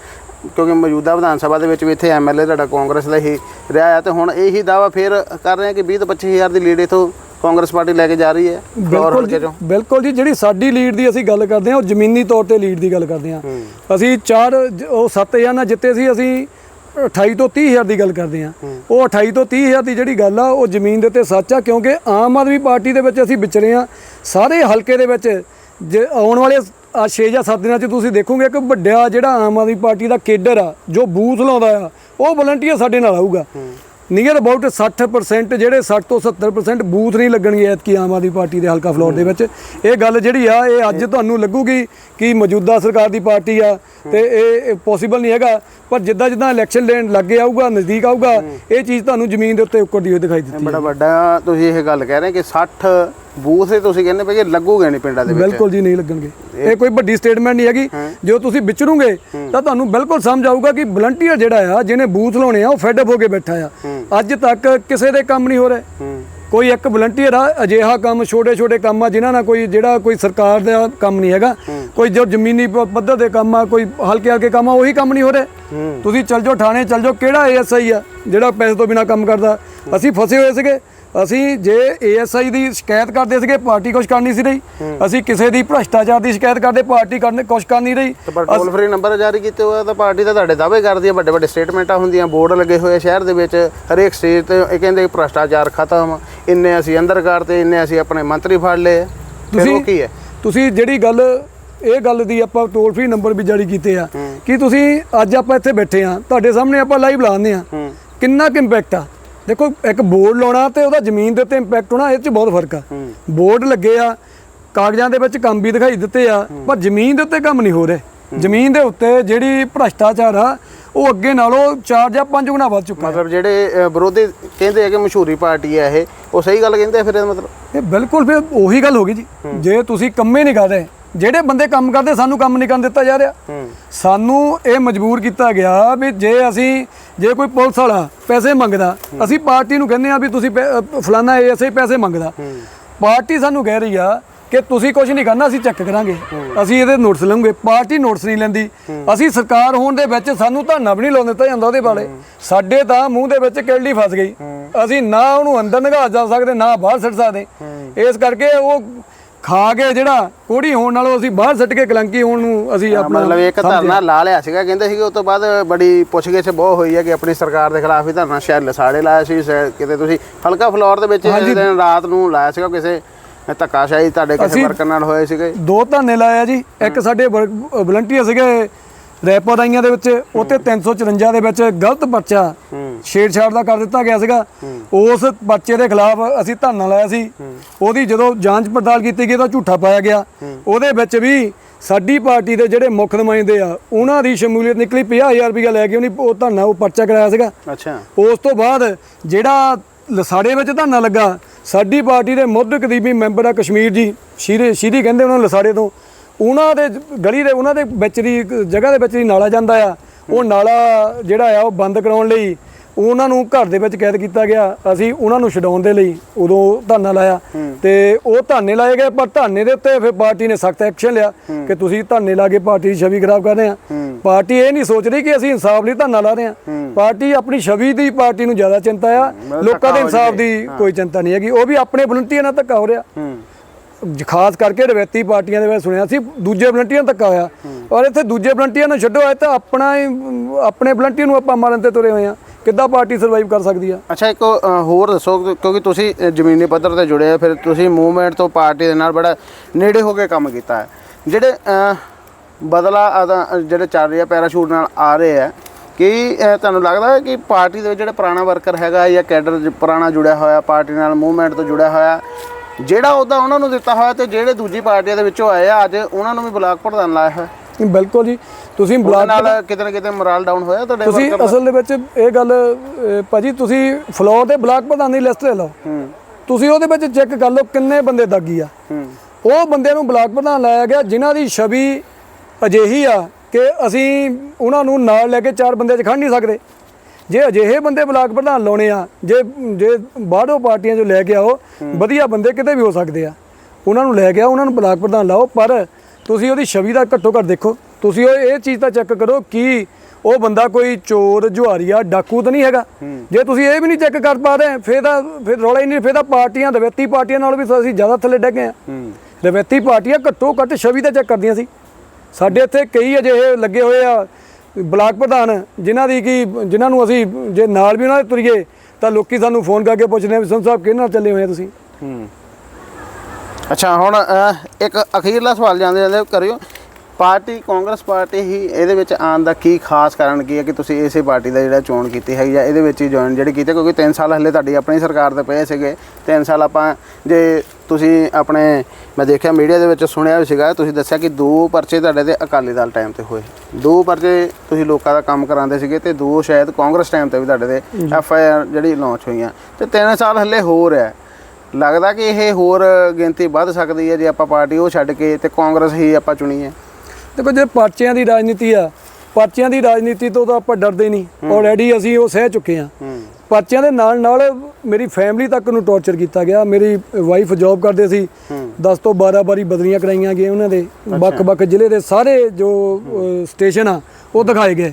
ਕਿਉਂਕਿ ਮੌਜੂਦਾ ਵਿਧਾਨ ਸਭਾ ਦੇ ਵਿੱਚ ਵੀ ਇੱਥੇ ਐਮਐਲਏ ਤੁਹਾਡਾ ਕਾਂਗਰਸ ਦਾ ਹੀ ਰਿਹਾ ਹੈ ਤੇ ਹੁਣ ਇਹੀ ਦਾਵਾ ਫੇਰ ਕਰ ਰਹੇ ਆ ਕਿ 20 ਤੋਂ 25000 ਦੀ ਲੀਡ ਇਥੋਂ ਕਾਂਗਰਸ ਪਾਰਟੀ ਲੈ ਕੇ ਜਾ ਰਹੀ ਹੈ। ਬਿਲਕੁਲ ਜੀ ਬਿਲਕੁਲ ਜੀ ਜਿਹੜੀ ਸਾਡੀ ਲੀਡ ਦੀ ਅਸੀਂ ਗੱਲ ਕਰਦੇ ਹਾਂ ਉਹ ਜ਼ਮੀਨੀ ਤੌਰ ਤੇ ਲੀਡ ਦੀ ਗੱਲ ਕਰਦੇ ਹਾਂ। ਅਸੀਂ ਚਾਰ ਉਹ 7000 ਨਾਲ ਜਿੱਤੇ ਸੀ ਅਸੀਂ 28 ਤੋਂ 30000 ਦੀ ਗੱਲ ਕਰਦੇ ਹਾਂ। ਉਹ 28 ਤੋਂ 30000 ਦੀ ਜਿਹੜੀ ਗੱਲ ਆ ਉਹ ਜ਼ਮੀਨ ਦੇ ਉੱਤੇ ਸੱਚ ਆ ਕਿਉਂਕਿ ਆਮ ਆਦਮੀ ਪਾਰਟੀ ਦੇ ਵਿੱਚ ਅਸੀਂ ਵਿਚਰੇ ਹਾਂ। ਸਾਰੇ ਹਲਕੇ ਦੇ ਵਿੱਚ ਜੇ ਆਉਣ ਵਾਲੇ ਆ 6 ਜਾਂ 7 ਦਿਨਾਂ 'ਚ ਤੁਸੀਂ ਦੇਖੋਗੇ ਕਿ ਵੱਡਾ ਜਿਹੜਾ ਆਮ ਆਦਮੀ ਪਾਰਟੀ ਦਾ ਕੇਡਰ ਆ ਜੋ ਬੂਥ ਲਾਉਂਦਾ ਆ ਉਹ ਵਲੰਟੀਅਰ ਸਾਡੇ ਨਾਲ ਆਊਗਾ। ਨੀਅਰ ਅਬਾਊਟ 60% ਜਿਹੜੇ 60 ਤੋਂ 70% ਬੂਥ ਨਹੀਂ ਲੱਗਣਗੇ ਐਤਕੀ ਆਮ ਆਦਮੀ ਪਾਰਟੀ ਦੇ ਹਲਕਾ ਫਲੋਰ ਦੇ ਵਿੱਚ। ਇਹ ਗੱਲ ਜਿਹੜੀ ਆ ਇਹ ਅੱਜ ਤੁਹਾਨੂੰ ਲੱਗੂਗੀ ਕਿ ਮੌਜੂਦਾ ਸਰਕਾਰ ਦੀ ਪਾਰਟੀ ਆ ਤੇ ਇਹ ਪੋਸੀਬਲ ਨਹੀਂ ਹੈਗਾ ਪਰ ਜਿੱਦਾਂ ਜਿੱਦਾਂ ਇਲੈਕਸ਼ਨ ਲੈਣ ਲੱਗੇ ਆਊਗਾ ਨਜ਼ਦੀਕ ਆਊਗਾ ਇਹ ਚੀਜ਼ ਤੁਹਾਨੂੰ ਜ਼ਮੀਨ ਦੇ ਉੱਤੇ ਉੱਕਰਦੀ ਹੋਈ ਦਿਖਾਈ ਦਿੱਤੀ ਬੜਾ ਵੱਡਾ ਤੁਸੀਂ ਇਹ ਗੱਲ ਕਹਿ ਰਹੇ ਕਿ 60 ਬੂਥ ਤੇ ਤੁਸੀਂ ਕਹਿੰਦੇ ਪਏ ਕਿ ਲੱਗੂਗੇ ਨਹੀਂ ਪਿੰਡਾਂ ਦੇ ਵਿੱਚ? ਬਿਲਕੁਲ ਜੀ ਨਹੀਂ ਲੱਗਣਗੇ। ਇਹ ਕੋਈ ਵੱਡੀ ਸਟੇਟਮੈਂਟ ਨਹੀਂ ਹੈਗੀ। ਜੋ ਤੁਸੀਂ ਵਿਚਰੋਗੇ ਤਾਂ ਤੁਹਾਨੂੰ ਬਿਲਕੁਲ ਸਮਝ ਆਊਗਾ ਕਿ ਵਲੰਟੀਅਰ ਜਿਹੜਾ ਆ ਜਿਹਨੇ ਬੂਥ ਲਾਉਣੇ ਆ ਉਹ ਫੈਡ ਅਪ ਹੋ ਕੇ ਬੈਠਾ ਆ। ਅੱਜ ਤੱਕ ਕਿਸੇ ਦੇ ਕੰਮ ਨਹੀਂ ਹੋ ਰਹੇ। ਕੋਈ ਇੱਕ ਵਲੰਟੀਅਰ ਆ ਅਜਿਹਾ ਕੰਮ ਛੋਟੇ ਛੋਟੇ ਕੰਮ ਆ ਜਿਨ੍ਹਾਂ ਨਾਲ ਕੋਈ ਜਿਹੜਾ ਕੋਈ ਸਰਕਾਰ ਦਾ ਕੰਮ ਨਹੀਂ ਹੈਗਾ। ਕੋਈ ਜੋ ਜ਼ਮੀਨੀ ਪੱਧਰ ਦੇ ਕੰਮ ਆ ਕੋਈ ਹਲਕੇ ਹਲਕੇ ਕੰਮ ਆ ਉਹੀ ਕੰਮ ਨਹੀਂ ਹੋ ਰਹੇ। ਤੁਸੀਂ ਚੱਲ ਜਾਓ ਥਾਣੇ ਚੱਲ ਜਾਓ ਕਿਹੜਾ ਏਐਸਆਈ ਆ ਜਿਹੜਾ ਪੈਸੇ ਤੋਂ ਬਿਨਾ ਕੰਮ ਕਰਦਾ। ਅਸੀਂ ਫਸੇ ਹੋਏ ਸੀਗੇ। ਅਸੀਂ ਜੇ ਏਐਸਆਈ ਦੀ ਸ਼ਿਕਾਇਤ ਕਰਦੇ ਸੀਗੇ ਪਾਰਟੀ ਕੁਛ ਕਰ ਨਹੀਂ। ਸੀ ਰਹੀ ਅਸੀਂ ਕਿਸੇ ਦੀ ਭ੍ਰਸ਼ਟਾਚਾਰ ਦੀ ਸ਼ਿਕਾਇਤ ਕਰਦੇ ਪਾਰਟੀ ਕਰਨੇ ਕੁਛ ਕਰ ਨਹੀਂ। ਰਹੀ ਪਰ ਟੋਲ ਫ੍ਰੀ ਨੰਬਰ ਜਾਰੀ ਕੀਤੇ ਹੋਇਆ ਤਾਂ ਪਾਰਟੀ ਤਾਂ ਤੁਹਾਡੇ ਦਾਅਵੇ ਕਰਦੀ ਹੈ ਵੱਡੇ ਵੱਡੇ ਸਟੇਟਮੈਂਟਾਂ ਹੁੰਦੀਆਂ ਬੋਰਡ ਲੱਗੇ ਹੋਏ ਸ਼ਹਿਰ ਦੇ ਵਿੱਚ ਹਰੇਕ ਸਟੇਟ ਤੇ ਇਹ ਕਹਿੰਦੇ ਕਿ ਭ੍ਰਸ਼ਟਾਚਾਰ ਖਤਮ ਇੰਨੇ ਅਸੀਂ ਅੰਦਰ ਕਰਤੇ ਇੰਨੇ ਅਸੀਂ ਆਪਣੇ ਮੰਤਰੀ ਫੜ ਲਏ। ਉਹ ਕੀ ਹੈ? ਤੁਸੀਂ ਜਿਹੜੀ ਗੱਲ ਇਹ ਗੱਲ ਦੀ ਆਪਾਂ ਟੋਲ ਫ੍ਰੀ ਨੰਬਰ ਵੀ ਜਾਰੀ ਕੀਤੇ ਆ ਕਿ ਤੁਸੀਂ ਅੱਜ ਆਪਾਂ ਇੱਥੇ ਬੈਠੇ ਆ ਤੁਹਾਡੇ ਸਾਹਮਣੇ ਆਪਾਂ ਲਾਈਵ ਲਾਉਂਦੇ ਆ। ਕਿੰਨਾ ਕੁ ਇੰਪੈਕਟ ਆ? ਦੇਖੋ ਇੱਕ ਬੋਰਡ ਲਾਉਣਾ ਤੇ ਉਹਦਾ ਜ਼ਮੀਨ ਦੇ ਉੱਤੇ ਇੰਪੈਕਟ ਹੋਣਾ ਇਹ 'ਚ ਬਹੁਤ ਫ਼ਰਕ ਆ। ਬੋਰਡ ਲੱਗੇ ਆ ਕਾਗਜ਼ਾਂ ਦੇ ਵਿੱਚ ਕੰਮ ਵੀ ਦਿਖਾਈ ਦਿੱਤੇ ਆ ਪਰ ਜ਼ਮੀਨ ਦੇ ਉੱਤੇ ਕੰਮ ਨਹੀਂ ਹੋ ਰਿਹਾ। ਜ਼ਮੀਨ ਦੇ ਉੱਤੇ ਜਿਹੜੀ ਭ੍ਰਸ਼ਟਾਚਾਰ ਆ ਉਹ ਅੱਗੇ ਨਾਲੋਂ 4 ਜਾਂ 5 ਗੁਣਾ ਵੱਧ ਚੁੱਕਾ ਮਤਲਬ ਜਿਹੜੇ ਵਿਰੋਧੀ ਕਹਿੰਦੇ ਆ ਕਿ ਮਸ਼ਹੂਰੀ ਪਾਰਟੀ ਹੈ ਇਹ ਉਹ ਸਹੀ ਗੱਲ ਕਹਿੰਦੇ ਆ ਫਿਰ ਮਤਲਬ? ਇਹ ਬਿਲਕੁਲ ਫਿਰ ਉਹੀ ਗੱਲ ਹੋ ਗਈ ਜੀ। ਜੇ ਤੁਸੀਂ ਕੰਮੇ ਨਹੀਂ ਕਰਦੇ ਜਿਹੜੇ ਬੰਦੇ ਕੰਮ ਕਰਦੇ ਸਾਨੂੰ ਕੰਮ ਨਹੀਂ ਕਰਨ ਦਿੱਤਾ ਜਾ ਰਿਹਾ। ਸਾਨੂੰ ਇਹ ਮਜਬੂਰ ਕੀਤਾ ਗਿਆ ਵੀ ਜੇ ਅਸੀਂ ਜੇ ਕੋਈ ਪੁਲਿਸ ਵਾਲਾ ਪੈਸੇ ਮੰਗਦਾ ਅਸੀਂ ਪਾਰਟੀ ਨੂੰ ਕਹਿੰਦੇ ਆ ਵੀ ਤੁਸੀਂ ਇਹ ਅਸੀਂ ਪੈਸੇ ਮੰਗਦਾ। ਪਾਰਟੀ ਸਾਨੂੰ ਕਹਿ ਰਹੀ ਆ ਕਿ ਤੁਸੀਂ ਕੁਝ ਨਹੀਂ ਕਰਨਾ ਅਸੀਂ ਚੈੱਕ ਕਰਾਂਗੇ। ਅਸੀਂ ਇਹਦੇ ਨੋਟਿਸ ਲਵਾਂਗੇ ਪਾਰਟੀ ਨੋਟਿਸ ਨਹੀਂ ਲੈਂਦੀ। ਅਸੀਂ ਸਰਕਾਰ ਹੋਣ ਦੇ ਵਿੱਚ ਸਾਨੂੰ ਧਾਨਾ ਵੀ ਨਹੀਂ ਲਾਉਣ ਦਿੱਤਾ ਜਾਂਦਾ ਉਹਦੇ ਬਾਰੇ। ਸਾਡੇ ਤਾਂ ਮੂੰਹ ਦੇ ਵਿੱਚ ਕਿਲਡੀ ਫਸ ਗਈ। ਅਸੀਂ ਨਾ ਉਹਨੂੰ ਅੰਦਰ ਨਗਾ ਜਾ ਸਕਦੇ ਨਾ ਬਾਹਰ ਸਿੱਟ ਸਕਦੇ। ਇਸ ਕਰਕੇ ਉਹ ਖਾ ਕੇ ਜਿਹੜਾ ਕੋੜੀ ਹੋਣ ਨਾਲੋਂ ਅਸੀਂ ਬਾਹਰ ਸਿੱਟ ਕੇ ਕਲੰਕੀ ਹੋਣ ਨੂੰ ਅਸੀਂ ਆਪਣਾ ਮਤਲਬ ਇੱਕ ਧਰਨਾ ਲਾ ਲਿਆ ਸੀਗਾ ਕਹਿੰਦੇ ਸੀਗੇ ਉਸ ਤੋਂ ਬਾਅਦ ਬੜੀ ਪੁੱਛਗਿੱਛ ਬਹੁਤ ਹੋਈ ਹੈ ਕਿ ਆਪਣੀ ਸਰਕਾਰ ਦੇ ਖਿਲਾਫ ਹੀ ਧਰਨਾ ਸ਼ਾਇਦ ਲਸਾੜੇ ਲਾਇਆ ਸੀ ਕਿਤੇ ਤੁਸੀਂ ਹਲਕਾ ਫਲੋਰ ਦੇ ਵਿੱਚ ਦਿਨ ਰਾਤ ਨੂੰ ਲਾਇਆ ਸੀਗਾ ਕਿਸੇ ਧੱਕਾਸ਼ਾਹੀ ਤੁਹਾਡੇ ਕਿਸੇ ਵਰਕਰ ਨਾਲ ਹੋਏ ਸੀਗੇ? ਦੋ ਧਾਨੇ ਲਾਇਆ ਜੀ ਇੱਕ ਸਾਡੇ ਵਲੰਟੀਅਰ ਸੀਗੇ ਰੈਪੋ ਰਾਈਆਂ ਦੇ ਵਿੱਚ ਉੱਤੇ 354 ਦੇ ਵਿੱਚ ਗਲਤ ਪਰਚਾ ਛੇੜਛਾੜ ਦਾ ਕਰ ਦਿੱਤਾ ਗਿਆ ਸੀਗਾ। ਉਸ ਪਰਚੇ ਦੇ ਖਿਲਾਫ ਅਸੀਂ ਧਰਨਾ ਲਾਇਆ ਸੀ। ਉਹਦੀ ਜਦੋਂ ਜਾਂਚ ਪੜਤਾਲ ਕੀਤੀ ਗਈ ਤਾਂ ਝੂਠਾ ਪਾਇਆ ਗਿਆ। ਉਹਦੇ ਵਿੱਚ ਵੀ ਸਾਡੀ ਪਾਰਟੀ ਦੇ ਜਿਹੜੇ ਮੁੱਖ ਨੁਮਾਇੰਦੇ ਆ ਉਹਨਾਂ ਦੀ ਸ਼ਮੂਲੀਅਤ ਨਿਕਲੀ 50000 ਰੁਪਏ ਲੈ ਕੇ ਉਹਨੇ ਉਹ ਧਰਨਾ ਉਹ ਪਰਚਾ ਕਰਾਇਆ ਸੀਗਾ। ਅੱਛਾ। ਉਸ ਤੋਂ ਬਾਅਦ ਜਿਹੜਾ ਲਸਾੜੇ ਵਿੱਚ ਧਰਨਾ ਲੱਗਾ ਸਾਡੀ ਪਾਰਟੀ ਦੇ ਮੁੱਢ ਕਦੀਮੀ ਮੈਂਬਰ ਆ ਕਸ਼ਮੀਰ ਜੀ ਸ਼ੀਰੇ ਸ਼ੀਰੀ ਕਹਿੰਦੇ ਉਹਨਾਂ ਨੂੰ ਲਸਾੜੇ ਤੋਂ। ਉਹਨਾਂ ਦੇ ਗਲੀ ਦੇ ਉਹਨਾਂ ਦੇ ਵਿੱਚ ਦੀ ਜਗ੍ਹਾ ਦੇ ਵਿੱਚ ਦੀ ਨਾਲਾ ਜਾਂਦਾ ਆ। ਉਹ ਨਾਲਾ ਜਿਹੜਾ ਆ ਉਹ ਬੰਦ ਕਰਾਉਣ ਲਈ ਉਹਨਾਂ ਨੂੰ ਘਰ ਦੇ ਵਿੱਚ ਕੈਦ ਕੀਤਾ ਗਿਆ। ਅਸੀਂ ਉਹਨਾਂ ਨੂੰ ਛਡਾਉਣ ਦੇ ਲਈ ਉਦੋਂ ਧਰਨਾ ਲਾਇਆ। ਤੇ ਉਹ ਧਰਨੇ ਲਾਏ ਗਏ ਪਰ ਧਰਨੇ ਦੇ ਉੱਤੇ ਫਿਰ ਪਾਰਟੀ ਨੇ ਸਖਤ ਐਕਸ਼ਨ ਲਿਆ ਕਿ ਤੁਸੀਂ ਧਰਨੇ ਲਾ ਕੇ ਪਾਰਟੀ ਦੀ ਛਵੀ ਖਰਾਬ ਕਰ ਰਹੇ ਆ ਪਾਰਟੀ ਇਹ ਨਹੀਂ ਸੋਚ ਰਹੀ ਕਿ ਅਸੀਂ ਇਨਸਾਫ ਲਈ ਧਰਨਾ ਲਾ ਰਹੇ ਆ। ਪਾਰਟੀ ਆਪਣੀ ਛਵੀ ਦੀ ਪਾਰਟੀ ਨੂੰ ਜ਼ਿਆਦਾ ਚਿੰਤਾ ਆ। ਲੋਕਾਂ ਦੇ ਇਨਸਾਫ ਦੀ ਕੋਈ ਚਿੰਤਾ ਨਹੀਂ ਹੈਗੀ। ਉਹ ਵੀ ਆਪਣੇ ਵਲੰਟੀਅਰ ਨਾਲ ਧੱਕਾ ਹੋ ਰਿਹਾ। ਖਾਸ ਕਰਕੇ ਰਵੈਤੀ ਪਾਰਟੀਆਂ ਦੇ ਵਿੱਚ ਸੁਣਿਆ ਸੀ ਦੂਜੇ ਵਲੰਟੀਅਰ ਧੱਕਾ ਹੋਇਆ। ਔਰ ਇੱਥੇ ਦੂਜੇ ਵਲੰਟੀਅਰ ਨੂੰ ਛੱਡੋ ਇਹ ਤਾਂ ਆਪਣਾ ਆਪਣੇ ਵਲੰਟੀਅਰ ਨੂੰ ਆਪਾਂ ਮਾਰਨ ਤੇ ਤੁਰੇ ਹੋਏ ਆ। ਕਿੱਦਾਂ ਪਾਰਟੀ ਸਰਵਾਈਵ ਕਰ ਸਕਦੀ ਆ? ਅੱਛਾ ਇੱਕ ਹੋਰ ਦੱਸੋ ਕਿਉਂਕਿ ਤੁਸੀਂ ਜ਼ਮੀਨੀ ਪੱਧਰ ਤੇ ਜੁੜੇ ਆ ਫਿਰ ਤੁਸੀਂ ਮੂਵਮੈਂਟ ਤੋਂ ਪਾਰਟੀ ਦੇ ਨਾਲ ਬੜਾ ਨੇੜੇ ਹੋ ਕੇ ਕੰਮ ਕੀਤਾ ਹੈ। ਜਿਹੜੇ ਬਦਲਾ ਜਿਹੜੇ ਚੱਲ ਰਿਹਾ ਪੈਰਾਸ਼ੂਟ ਨਾਲ ਆ ਰਹੇ ਆ ਕੀ ਤੁਹਾਨੂੰ ਲੱਗਦਾ ਹੈ ਕਿ ਪਾਰਟੀ ਦੇ ਵਿੱਚ ਜਿਹੜਾ ਪੁਰਾਣਾ ਵਰਕਰ ਹੈਗਾ ਜਾਂ ਕੈਡਰ ਪੁਰਾਣਾ ਜੁੜਿਆ ਹੋਇਆ ਪਾਰਟੀ ਨਾਲ ਮੂਵਮੈਂਟ ਤੋਂ ਜੁੜਿਆ ਹੋਇਆ ਜਿਹੜਾ ਉਹਦਾ ਉਹਨਾਂ ਨੂੰ ਦਿੱਤਾ ਹੋਇਆ ਤੇ ਜਿਹੜੇ ਦੂਜੀ ਪਾਰਟੀਆਂ ਦੇ ਵਿੱਚੋਂ ਆਏ ਆ ਅੱਜ ਉਹਨਾਂ ਨੂੰ ਵੀ ਬਲਾਕ ਪ੍ਰਧਾਨ ਲਾਇਆ ਹੋਇਆ? ਬਿਲਕੁਲ ਜੀ। ਤੁਸੀਂ ਉਹਦੇ ਨਾਲ ਕਿਤੇ ਨਾ ਕਿਤੇ ਮੋਰਲ ਡਾਊਨ ਹੋਇਆ ਤੁਹਾਡੇ ਤੁਸੀਂ worker ਦਾ? ਅਸਲ ਦੇ ਵਿੱਚ ਇਹ ਗੱਲ ਅਹ, ਭਾਜੀ ਤੁਸੀਂ ਫਲੋਰ ਦੇ ਬਲਾਕ ਪ੍ਰਧਾਨ ਦੀ ਲਿਸਟ ਲੈ ਲਓ। ਹੂੰ। ਤੁਸੀਂ ਉਹਦੇ ਵਿੱਚ ਚੈੱਕ ਕਰ ਲਓ ਕਿੰਨੇ ਬੰਦੇ ਦਾਗੀ ਆ। ਹੂੰ। ਉਹ ਬੰਦਿਆਂ ਨੂੰ ਬਲਾਕ ਪ੍ਰਧਾਨ ਲਾਇਆ ਗਿਆ ਜਿਨ੍ਹਾਂ ਦੀ ਛਵੀ ਅਜਿਹੀ ਆ ਕਿ ਅਸੀਂ ਉਹਨਾਂ ਨੂੰ ਨਾਲ ਲੈ ਕੇ ਚਾਰ ਬੰਦੇ 'ਚ ਖੜ ਨਹੀਂ ਸਕਦੇ। ਜੇ ਅਜਿਹੇ ਬੰਦੇ ਬਲਾਕ ਪ੍ਰਧਾਨ ਲਾਉਣੇ ਆ ਜੇ ਜੇ ਬਾਹਰੋਂ ਪਾਰਟੀਆਂ 'ਚੋਂ ਲੈ ਕੇ ਆਓ ਵਧੀਆ ਬੰਦੇ ਕਿਤੇ ਵੀ ਹੋ ਸਕਦੇ ਆ। ਉਹਨਾਂ ਨੂੰ ਲੈ ਕੇ ਆਓ ਉਹਨਾਂ ਨੂੰ ਬਲਾਕ ਪ੍ਰਧਾਨ ਲਾਓ ਪਰ ਤੁਸੀਂ ਉਹਦੀ ਛਵੀ ਦਾ ਘੱਟੋ ਘੱਟ ਦੇਖੋ। ਤੁਸੀਂ ਉਹ ਇਹ ਚੀਜ਼ ਤਾਂ ਚੈੱਕ ਕਰੋ ਕਿ ਉਹ ਬੰਦਾ ਕੋਈ ਚੋਰ ਜੁਹਾਰੀਆ ਡਾਕੂ ਤਾਂ ਨਹੀਂ ਹੈਗਾ। ਜੇ ਤੁਸੀਂ ਇਹ ਵੀ ਨਹੀਂ ਚੈੱਕ ਕਰ ਪਾ ਰਹੇ ਫਿਰ ਤਾਂ ਫਿਰ ਰੌਲਾ ਹੀ ਨਹੀਂ ਫਿਰ ਤਾਂ ਪਾਰਟੀਆਂ ਰਵੈਤੀ ਪਾਰਟੀਆਂ ਨਾਲ ਵੀ ਅਸੀਂ ਜ਼ਿਆਦਾ ਥੱਲੇ ਡਿੱਗੇ ਆ ਹੂੰ। ਰਵੈਤੀ ਪਾਰਟੀਆਂ ਘੱਟੋ ਘੱਟ ਛਵੀ ਦਾ ਚੈੱਕ ਕਰਦੀਆਂ ਸੀ। ਸਾਡੇ ਇੱਥੇ ਕਈ ਅਜਿਹੇ ਲੱਗੇ ਹੋਏ ਆ ਬਲਾਕ ਪ੍ਰਧਾਨ ਜਿਨ੍ਹਾਂ ਦੀ ਕਿ ਜਿਨ੍ਹਾਂ ਨੂੰ ਅਸੀਂ ਜੇ ਨਾਲ ਵੀ ਉਹਨਾਂ ਦੇ ਤੁਰੀਏ ਤਾਂ ਲੋਕੀ ਸਾਨੂੰ ਫੋਨ ਕਰਕੇ ਪੁੱਛਦੇ ਆ ਵੀ ਸੰਤ ਸਾਹਿਬ ਕਿਹਦੇ ਨਾਲ ਚੱਲੇ ਹੋਏ ਆ ਤੁਸੀਂ? ਅੱਛਾ ਹੁਣ ਇੱਕ ਅਖੀਰਲਾ ਸਵਾਲ ਜਾਂਦੇ ਜਾਂਦੇ ਕਰਿਓ। ਪਾਰਟੀ ਕਾਂਗਰਸ ਪਾਰਟੀ ਹੀ ਇਹਦੇ ਵਿੱਚ ਆਉਣ ਦਾ ਕੀ ਖਾਸ ਕਾਰਨ ਕੀ ਹੈ ਕਿ ਤੁਸੀਂ ਇਸੇ ਪਾਰਟੀ ਦਾ ਜਿਹੜਾ ਚੋਣ ਕੀਤੀ ਹੈ ਜਾਂ ਇਹਦੇ ਵਿੱਚ ਹੀ ਜੁਆਇਨ ਜਿਹੜੇ ਕੀਤੇ ਕਿਉਂਕਿ 3 ਸਾਲ ਹਲੇ ਤੁਹਾਡੀ ਆਪਣੀ ਸਰਕਾਰ ਦੇ ਪਏ ਸੀਗੇ। 3 ਸਾਲ ਆਪਾਂ ਜੇ ਤੁਸੀਂ ਆਪਣੇ ਮੈਂ ਦੇਖਿਆ ਮੀਡੀਆ ਦੇ ਵਿੱਚ ਸੁਣਿਆ ਵੀ ਸੀਗਾ ਤੁਸੀਂ ਦੱਸਿਆ ਕਿ ਦੋ ਪਰਚੇ ਤੁਹਾਡੇ ਤੇ ਅਕਾਲੀ ਦਲ ਟਾਈਮ ਤੇ ਹੋਏ। ਦੋ ਪਰਚੇ ਤੁਸੀਂ ਲੋਕਾਂ ਦਾ ਕੰਮ ਕਰਾਉਂਦੇ ਸੀਗੇ ਤੇ ਦੋ ਸ਼ਾਇਦ ਕਾਂਗਰਸ ਟਾਈਮ ਤੇ ਵੀ ਤੁਹਾਡੇ ਤੇ ਐਫ ਆਈ ਆਰ ਜਿਹੜੀ ਲਾਂਚ ਹੋਈਆਂ। ਤੇ 3 ਸਾਲ ਹਲੇ ਹੋਰ ਹੈ। ਲੱਗਦਾ ਕਿ ਇਹ ਹੋਰ ਗਿਣਤੀ ਵੱਧ ਸਕਦੀ ਹੈ ਜੇ ਆਪਾਂ ਪਾਰਟੀ ਉਹ ਛੱਡ ਕੇ ਤੇ ਕਾਂਗਰਸ ਹੀ ਆਪਾਂ ਚੁਣੀਏ। ਦੇਖੋ ਜੇ ਪਰਚਿਆਂ ਦੀ ਰਾਜਨੀਤੀ ਆ ਪਰਚਿਆਂ ਦੀ ਰਾਜਨੀਤੀ ਤੋਂ ਤਾਂ ਆਪਾਂ ਡਰਦੇ ਨਹੀਂ। ਆਲਰੇਡੀ ਅਸੀਂ ਉਹ ਸਹਿ ਚੁੱਕੇ ਆ ਪਰਚਿਆਂ ਦੇ ਨਾਲ ਨਾਲ ਮੇਰੀ ਫੈਮਿਲੀ ਤੱਕ ਨੂੰ ਟੌਰਚਰ ਕੀਤਾ ਗਿਆ। ਮੇਰੀ ਵਾਈਫ ਜੌਬ ਕਰਦੇ ਸੀ। 10 ਤੋਂ 12 ਵਾਰੀ ਬਦਲੀਆਂ ਕਰਾਈਆਂ ਗਈਆਂ ਉਹਨਾਂ ਦੇ। ਵੱਖ-ਵੱਖ ਜ਼ਿਲ੍ਹੇ ਦੇ ਸਾਰੇ ਜੋ ਸਟੇਸ਼ਨ ਆ ਉਹ ਦਿਖਾਏ ਗਏ।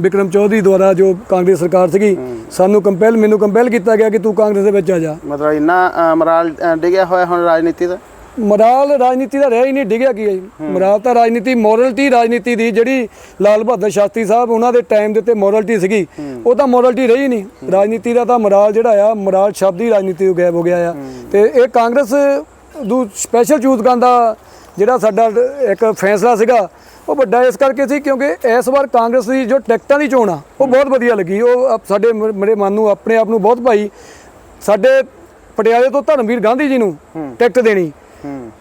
ਵਿਕਰਮ ਚੌਧਰੀ ਦੁਆਰਾ ਜੋ ਕਾਂਗਰਸ ਸਰਕਾਰ ਸੀਗੀ ਸਾਨੂੰ ਕੰਪੈਲ ਮੈਨੂੰ ਕੰਪੈਲ ਕੀਤਾ ਗਿਆ ਕਿ ਤੂੰ ਕਾਂਗਰਸ ਦੇ ਵਿੱਚ ਆ ਜਾ। ਮਤਲਬ ਇੰਨਾ ਮਰਾਲ ਡਿੱਗਿਆ ਹੋਇਆ ਹੁਣ ਰਾਜਨੀਤੀ ਦਾ? ਮਰਾਲ ਰਾਜਨੀਤੀ ਦਾ ਰਹਿ ਹੀ ਨਹੀਂ ਡਿੱਗਿਆ ਕੀ ਹੈ ਜੀ? ਮਰਾਲ ਤਾਂ ਰਾਜਨੀਤੀ ਮੋਰਲਟੀ ਰਾਜਨੀਤੀ ਦੀ ਜਿਹੜੀ ਲਾਲ ਬਹਾਦਰ ਸ਼ਾਸਤਰੀ ਸਾਹਿਬ ਉਹਨਾਂ ਦੇ ਟਾਈਮ ਦੇ ਉੱਤੇ ਮੋਰਲਟੀ ਸੀਗੀ। ਉਹ ਤਾਂ ਮੋਰਲਟੀ ਰਹੀ ਨਹੀਂ। ਰਾਜਨੀਤੀ ਦਾ ਤਾਂ ਮਰਾਲ ਜਿਹੜਾ ਆ ਮਰਾਲ ਸ਼ਬਦ ਹੀ ਰਾਜਨੀਤੀ ਤੋਂ ਗਾਇਬ ਹੋ ਗਿਆ ਆ। ਤੇ ਇਹ ਕਾਂਗਰਸ ਨੂੰ ਸਪੈਸ਼ਲ ਚੂਜ਼ ਕਰਨ ਦਾ ਜਿਹੜਾ ਸਾਡਾ ਇੱਕ ਫੈਸਲਾ ਸੀਗਾ ਉਹ ਵੱਡਾ ਇਸ ਕਰਕੇ ਸੀ ਕਿਉਂਕਿ ਇਸ ਵਾਰ ਕਾਂਗਰਸ ਦੀ ਜੋ ਟਿਕਟਾਂ ਦੀ ਚੋਣ ਆ ਉਹ ਬਹੁਤ ਵਧੀਆ ਲੱਗੀ। ਉਹ ਸਾਡੇ ਮੇਰੇ ਮਨ ਨੂੰ ਆਪਣੇ ਆਪ ਨੂੰ ਬਹੁਤ ਭਾਈ। ਸਾਡੇ ਪਟਿਆਲੇ ਤੋਂ ਧਰਮਵੀਰ ਗਾਂਧੀ ਜੀ ਨੂੰ ਟਿਕਟ ਦੇਣੀ।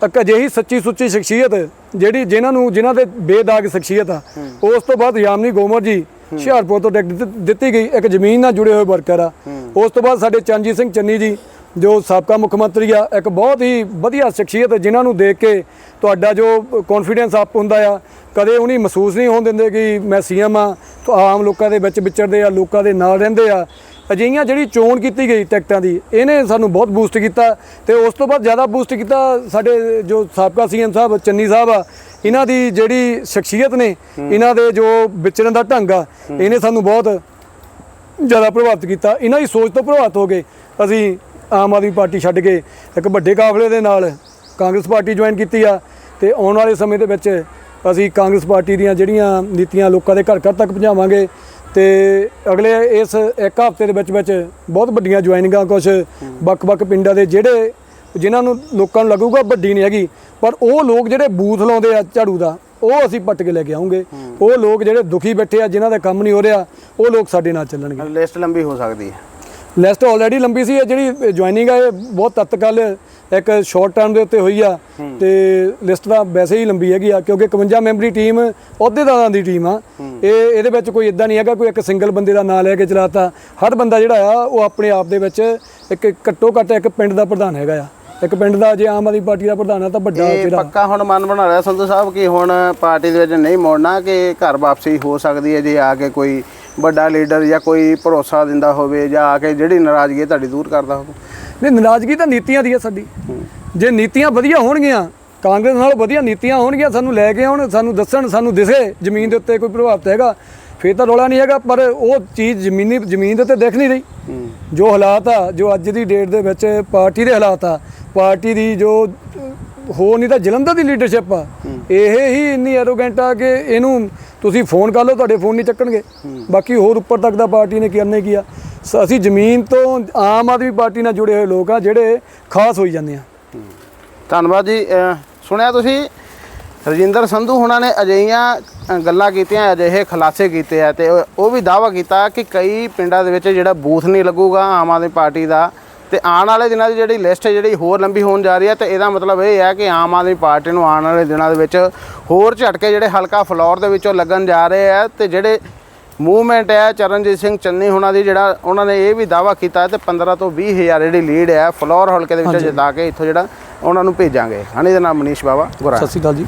ਇੱਕ ਅਜਿਹੀ ਸੱਚੀ ਸੁੱਚੀ ਸ਼ਖਸੀਅਤ ਜਿਹੜੀ ਜਿਨ੍ਹਾਂ ਨੂੰ ਜਿਨ੍ਹਾਂ ਦੇ ਬੇਦਾਗ ਸ਼ਖਸੀਅਤ ਆ, ਉਸ ਤੋਂ ਬਾਅਦ ਯਾਮਨੀ ਗੋਮਰ ਜੀ ਹੁਸ਼ਿਆਰਪੁਰ ਤੋਂ ਦਿੱਤੀ ਗਈ, ਇੱਕ ਜ਼ਮੀਨ ਨਾਲ ਜੁੜੇ ਹੋਏ ਵਰਕਰ ਆ। ਉਸ ਤੋਂ ਬਾਅਦ ਸਾਡੇ ਚਰਨਜੀਤ ਸਿੰਘ ਚੰਨੀ ਜੀ, ਜੋ ਸਾਬਕਾ ਮੁੱਖ ਮੰਤਰੀ ਆ, ਇੱਕ ਬਹੁਤ ਹੀ ਵਧੀਆ ਸ਼ਖਸੀਅਤ ਜਿਨ੍ਹਾਂ ਨੂੰ ਦੇਖ ਕੇ ਤੁਹਾਡਾ ਜੋ ਕੌਨਫੀਡੈਂਸ ਅਪ ਹੁੰਦਾ ਆ, ਕਦੇ ਉਹਨੀ ਮਹਿਸੂਸ ਨਹੀਂ ਹੋਣ ਦਿੰਦੇ ਕਿ ਮੈਂ ਸੀਐਮ ਆ, ਤਾਂ ਆਮ ਲੋਕਾਂ ਦੇ ਵਿੱਚ ਵਿਚਰਦੇ ਆ, ਲੋਕਾਂ ਦੇ ਨਾਲ ਰਹਿੰਦੇ ਆ। ਅਜਿਹੀਆਂ ਜਿਹੜੀ ਚੋਣ ਕੀਤੀ ਗਈ ਟਿਕਟਾਂ ਦੀ ਇਹਨੇ ਸਾਨੂੰ ਬਹੁਤ ਬੂਸਟ ਕੀਤਾ ਤੇ ਉਸ ਤੋਂ ਬਾਅਦ ਜ਼ਿਆਦਾ ਬੂਸਟ ਕੀਤਾ ਸਾਡੇ ਜੋ ਸਾਬਕਾ ਸੀਐਮ ਸਾਹਿਬ ਚੰਨੀ ਸਾਹਿਬ ਆ ਇਹਨਾਂ ਦੀ ਜਿਹੜੀ ਸ਼ਖਸੀਅਤ ਨੇ ਇਹਨਾਂ ਦੇ ਜੋ ਵਿਚਰਨ ਦਾ ਢੰਗ ਆ ਇਹਨੇ ਸਾਨੂੰ ਬਹੁਤ ਜ਼ਿਆਦਾ ਪ੍ਰਭਾਵਿਤ ਕੀਤਾ। ਇਹਨਾਂ ਦੀ ਸੋਚ ਤੋਂ ਪ੍ਰਭਾਵਿਤ ਹੋ ਗਏ ਅਸੀਂ ਆਮ ਆਦਮੀ ਪਾਰਟੀ ਛੱਡ ਕੇ ਇੱਕ ਵੱਡੇ ਕਾਫਲੇ ਦੇ ਨਾਲ ਕਾਂਗਰਸ ਪਾਰਟੀ ਜੁਆਇਨ ਕੀਤੀ ਆ ਤੇ ਆਉਣ ਵਾਲੇ ਸਮੇਂ ਦੇ ਵਿੱਚ ਅਸੀਂ ਕਾਂਗਰਸ ਪਾਰਟੀ ਦੀਆਂ ਜਿਹੜੀਆਂ ਨੀਤੀਆਂ ਲੋਕਾਂ ਦੇ ਘਰ ਘਰ ਤੱਕ ਪਹੁੰਚਾਵਾਂਗੇ। ਤੇ ਅਗਲੇ ਇਸ ਇੱਕ ਹਫ਼ਤੇ ਦੇ ਵਿੱਚ ਵਿੱਚ ਬਹੁਤ ਵੱਡੀਆਂ ਜੁਆਇਨਿੰਗਾਂ ਕੁਝ ਵੱਖ-ਵੱਖ ਪਿੰਡਾਂ ਦੇ ਜਿਹੜੇ ਜਿਨ੍ਹਾਂ ਨੂੰ ਲੋਕਾਂ ਨੂੰ ਲੱਗੂਗਾ ਵੱਡੀ ਨਹੀਂ ਹੈਗੀ ਪਰ ਉਹ ਲੋਕ ਜਿਹੜੇ ਬੂਥ ਲਾਉਂਦੇ ਆ ਝਾੜੂ ਦਾ ਉਹ ਅਸੀਂ ਪੱਟ ਕੇ ਲੈ ਕੇ ਆਉਂਗੇ। ਉਹ ਲੋਕ ਜਿਹੜੇ ਦੁਖੀ ਬੈਠੇ ਆ ਜਿਨ੍ਹਾਂ ਦਾ ਕੰਮ ਨਹੀਂ ਹੋ ਰਿਹਾ ਉਹ ਲੋਕ ਸਾਡੇ ਨਾਲ ਚੱਲਣਗੇ। ਲਿਸਟ ਲੰਬੀ ਹੋ ਸਕਦੀ ਹੈ। ਲਿਸਟ ਆਲਰੇਡੀ ਲੰਬੀ ਸੀ ਇਹ ਜਿਹੜੀ ਜੁਆਇਨਿੰਗ ਆ ਇਹ ਬਹੁਤ ਤਤਕਾਲ ਇੱਕ ਸ਼ਾਰਟ ਟਰਮ ਦੇ ਉੱਤੇ ਹੋਈ ਆ ਤੇ ਲਿਸਟ ਤਾਂ ਵੈਸੇ ਹੀ ਲੰਬੀ ਹੈਗੀ ਆ ਕਿਉਂਕਿ 51 ਮੈਂਬਰੀ ਟੀਮ ਅਹੁਦੇਦਾਰਾਂ ਦੀ ਟੀਮ ਆ। ਇਹ ਇਹਦੇ ਵਿੱਚ ਕੋਈ ਇਦਾਂ ਨਹੀਂ ਹੈਗਾ ਕੋਈ ਇੱਕ ਸਿੰਗਲ ਬੰਦੇ ਦਾ ਨਾਂ ਲੈ ਕੇ ਚਲਾਤਾ। ਹਰ ਬੰਦਾ ਜਿਹੜਾ ਆ ਉਹ ਆਪਣੇ ਆਪ ਦੇ ਵਿੱਚ ਇੱਕ ਘੱਟੋ ਘੱਟ ਇੱਕ ਪਿੰਡ ਦਾ ਪ੍ਰਧਾਨ ਹੈਗਾ ਆ। ਇੱਕ ਪਿੰਡ ਦਾ ਜੇ ਆਮ ਆਦਮੀ ਪਾਰਟੀ ਦਾ ਪ੍ਰਧਾਨ ਆ ਤਾਂ ਵੱਡਾ ਇਹ ਪੱਕਾ ਹੁਣ ਮਨ ਬਣਾ ਲਿਆ ਸੰਧੂ ਸਾਹਿਬ ਕਿ ਹੁਣ ਪਾਰਟੀ ਦੇ ਵਿੱਚ ਨਹੀਂ ਮੋੜਨਾ ਕਿ ਘਰ ਵਾਪਸੀ ਹੋ ਸਕਦੀ ਹੈ ਜੇ ਆ ਕੇ ਕੋਈ ਵੱਡਾ ਲੀਡਰ ਜਾਂ ਕੋਈ ਭਰੋਸਾ ਦਿੰਦਾ ਹੋਵੇ ਜਾਂ ਆ ਕੇ ਜਿਹੜੀ ਨਾਰਾਜ਼ਗੀ ਹੈ ਤੁਹਾਡੀ ਦੂਰ ਕਰਦਾ ਹੋਵੇ। ਨਹੀਂ ਨਾਰਾਜ਼ਗੀ ਤਾਂ ਨੀਤੀਆਂ ਦੀ ਹੈ ਸਾਡੀ। ਜੇ ਨੀਤੀਆਂ ਵਧੀਆ ਹੋਣਗੀਆਂ ਕਾਂਗਰਸ ਨਾਲ ਵਧੀਆ ਨੀਤੀਆਂ ਹੋਣਗੀਆਂ ਸਾਨੂੰ ਲੈ ਕੇ ਆਉਣ ਸਾਨੂੰ ਦੱਸਣ ਸਾਨੂੰ ਦਿਸੇ ਜ਼ਮੀਨ ਦੇ ਉੱਤੇ ਕੋਈ ਪ੍ਰਭਾਵ ਤਾਂ ਹੈਗਾ ਫੇਰ ਤਾਂ ਰੌਲਾ ਨਹੀਂ ਹੈਗਾ ਪਰ ਉਹ ਚੀਜ਼ ਜ਼ਮੀਨੀ ਜ਼ਮੀਨ ਦੇ ਉੱਤੇ ਦਿਖ ਨਹੀਂ ਰਹੀ। ਜੋ ਹਾਲਾਤ ਆ ਜੋ ਅੱਜ ਦੀ ਡੇਟ ਦੇ ਵਿੱਚ ਪਾਰਟੀ ਦੇ ਹਾਲਾਤ ਆ ਪਾਰਟੀ ਦੀ ਜੋ ਹੋਰ ਨਹੀਂ ਤਾਂ ਜਲੰਧਰ ਦੀ ਲੀਡਰਸ਼ਿਪ ਆ। ਇਹ ਹੀ ਇੰਨੀ ਐਰੋਗੈਂਟ ਆ ਕਿ ਇਹਨੂੰ ਤੁਸੀਂ ਫੋਨ ਕਰ ਲਓ ਤੁਹਾਡੇ ਫੋਨ ਨਹੀਂ ਚੱਕਣਗੇ। ਬਾਕੀ ਹੋਰ ਉੱਪਰ ਤੱਕ ਦਾ ਪਾਰਟੀ ਨੇ ਕਰਨੇ ਕੀ ਆ। ਸ- ਅਸੀਂ ਜ਼ਮੀਨ ਤੋਂ ਆਮ ਆਦਮੀ ਪਾਰਟੀ ਨਾਲ ਜੁੜੇ ਹੋਏ ਲੋਕ ਆ ਜਿਹੜੇ ਖਾਸ ਹੋਈ ਜਾਂਦੇ ਆ। ਧੰਨਵਾਦ ਜੀ। ਸੁਣਿਆ ਤੁਸੀਂ? ਰਜਿੰਦਰ ਸੰਧੂ ਹੁਣਾਂ ਨੇ ਅਜਿਹੀਆਂ ਅ, ਗੱਲਾਂ ਕੀਤੀਆਂ ਅਜਿਹੇ ਖੁਲਾਸੇ ਕੀਤੇ ਆ ਤੇ ਉਹ ਵੀ ਦਾਵਾ ਕੀਤਾ ਕਿ ਕਈ ਪਿੰਡਾਂ ਦੇ ਵਿੱਚ ਜਿਹੜਾ ਬੂਥ ਨਹੀਂ ਲੱਗੂਗਾ ਆਮ ਆਦਮੀ ਪਾਰਟੀ ਦਾ ਤੇ ਆਉਣ ਵਾਲੇ ਦਿਨਾਂ ਦੀ ਜਿਹੜੀ ਲਿਸਟ ਹੈ ਜਿਹੜੀ ਹੋਰ ਲੰਬੀ ਹੋਣ ਜਾ ਰਹੀ ਹੈ ਤੇ ਇਹਦਾ ਮਤਲਬ ਇਹ ਹੈ ਕਿ ਆਮ ਆਦਮੀ ਪਾਰਟੀ ਨੂੰ ਆਉਣ ਵਾਲੇ ਦਿਨਾਂ ਦੇ ਵਿੱਚ ਹੋਰ ਝਟਕੇ ਜਿਹੜੇ ਹਲਕਾ ਫਲੋਰ ਦੇ ਵਿੱਚੋਂ ਲੱਗਣ ਜਾ ਰਹੇ ਆ ਤੇ ਜਿਹੜੇ ਮੂਵਮੈਂਟ ਹੈ ਚਰਨਜੀਤ ਸਿੰਘ ਚੰਨੀ ਹੁਣਾਂ ਦੀ ਜਿਹੜਾ ਉਹਨਾਂ ਨੇ ਇਹ ਵੀ ਦਾਵਾ ਕੀਤਾ ਤੇ 15 ਤੋਂ 20 ਹਜ਼ਾਰ ਜਿਹੜੀ ਲੀਡ ਹੈ ਫਲੋਰ ਹਲਕੇ ਦੇ ਵਿੱਚ ਜਿਤਾ ਕੇ ਇੱਥੋਂ ਜਿਹੜਾ ਉਹਨਾਂ ਨੂੰ ਭੇਜਾਂਗੇ। ਹਣੀ ਦੇ ਨਾਮ ਮਨੀਸ਼ ਬਾਵਾ ਗੁਰਾਂ ਸਤਿ ਸ਼੍ਰੀ ਅਕਾਲ ਜੀ।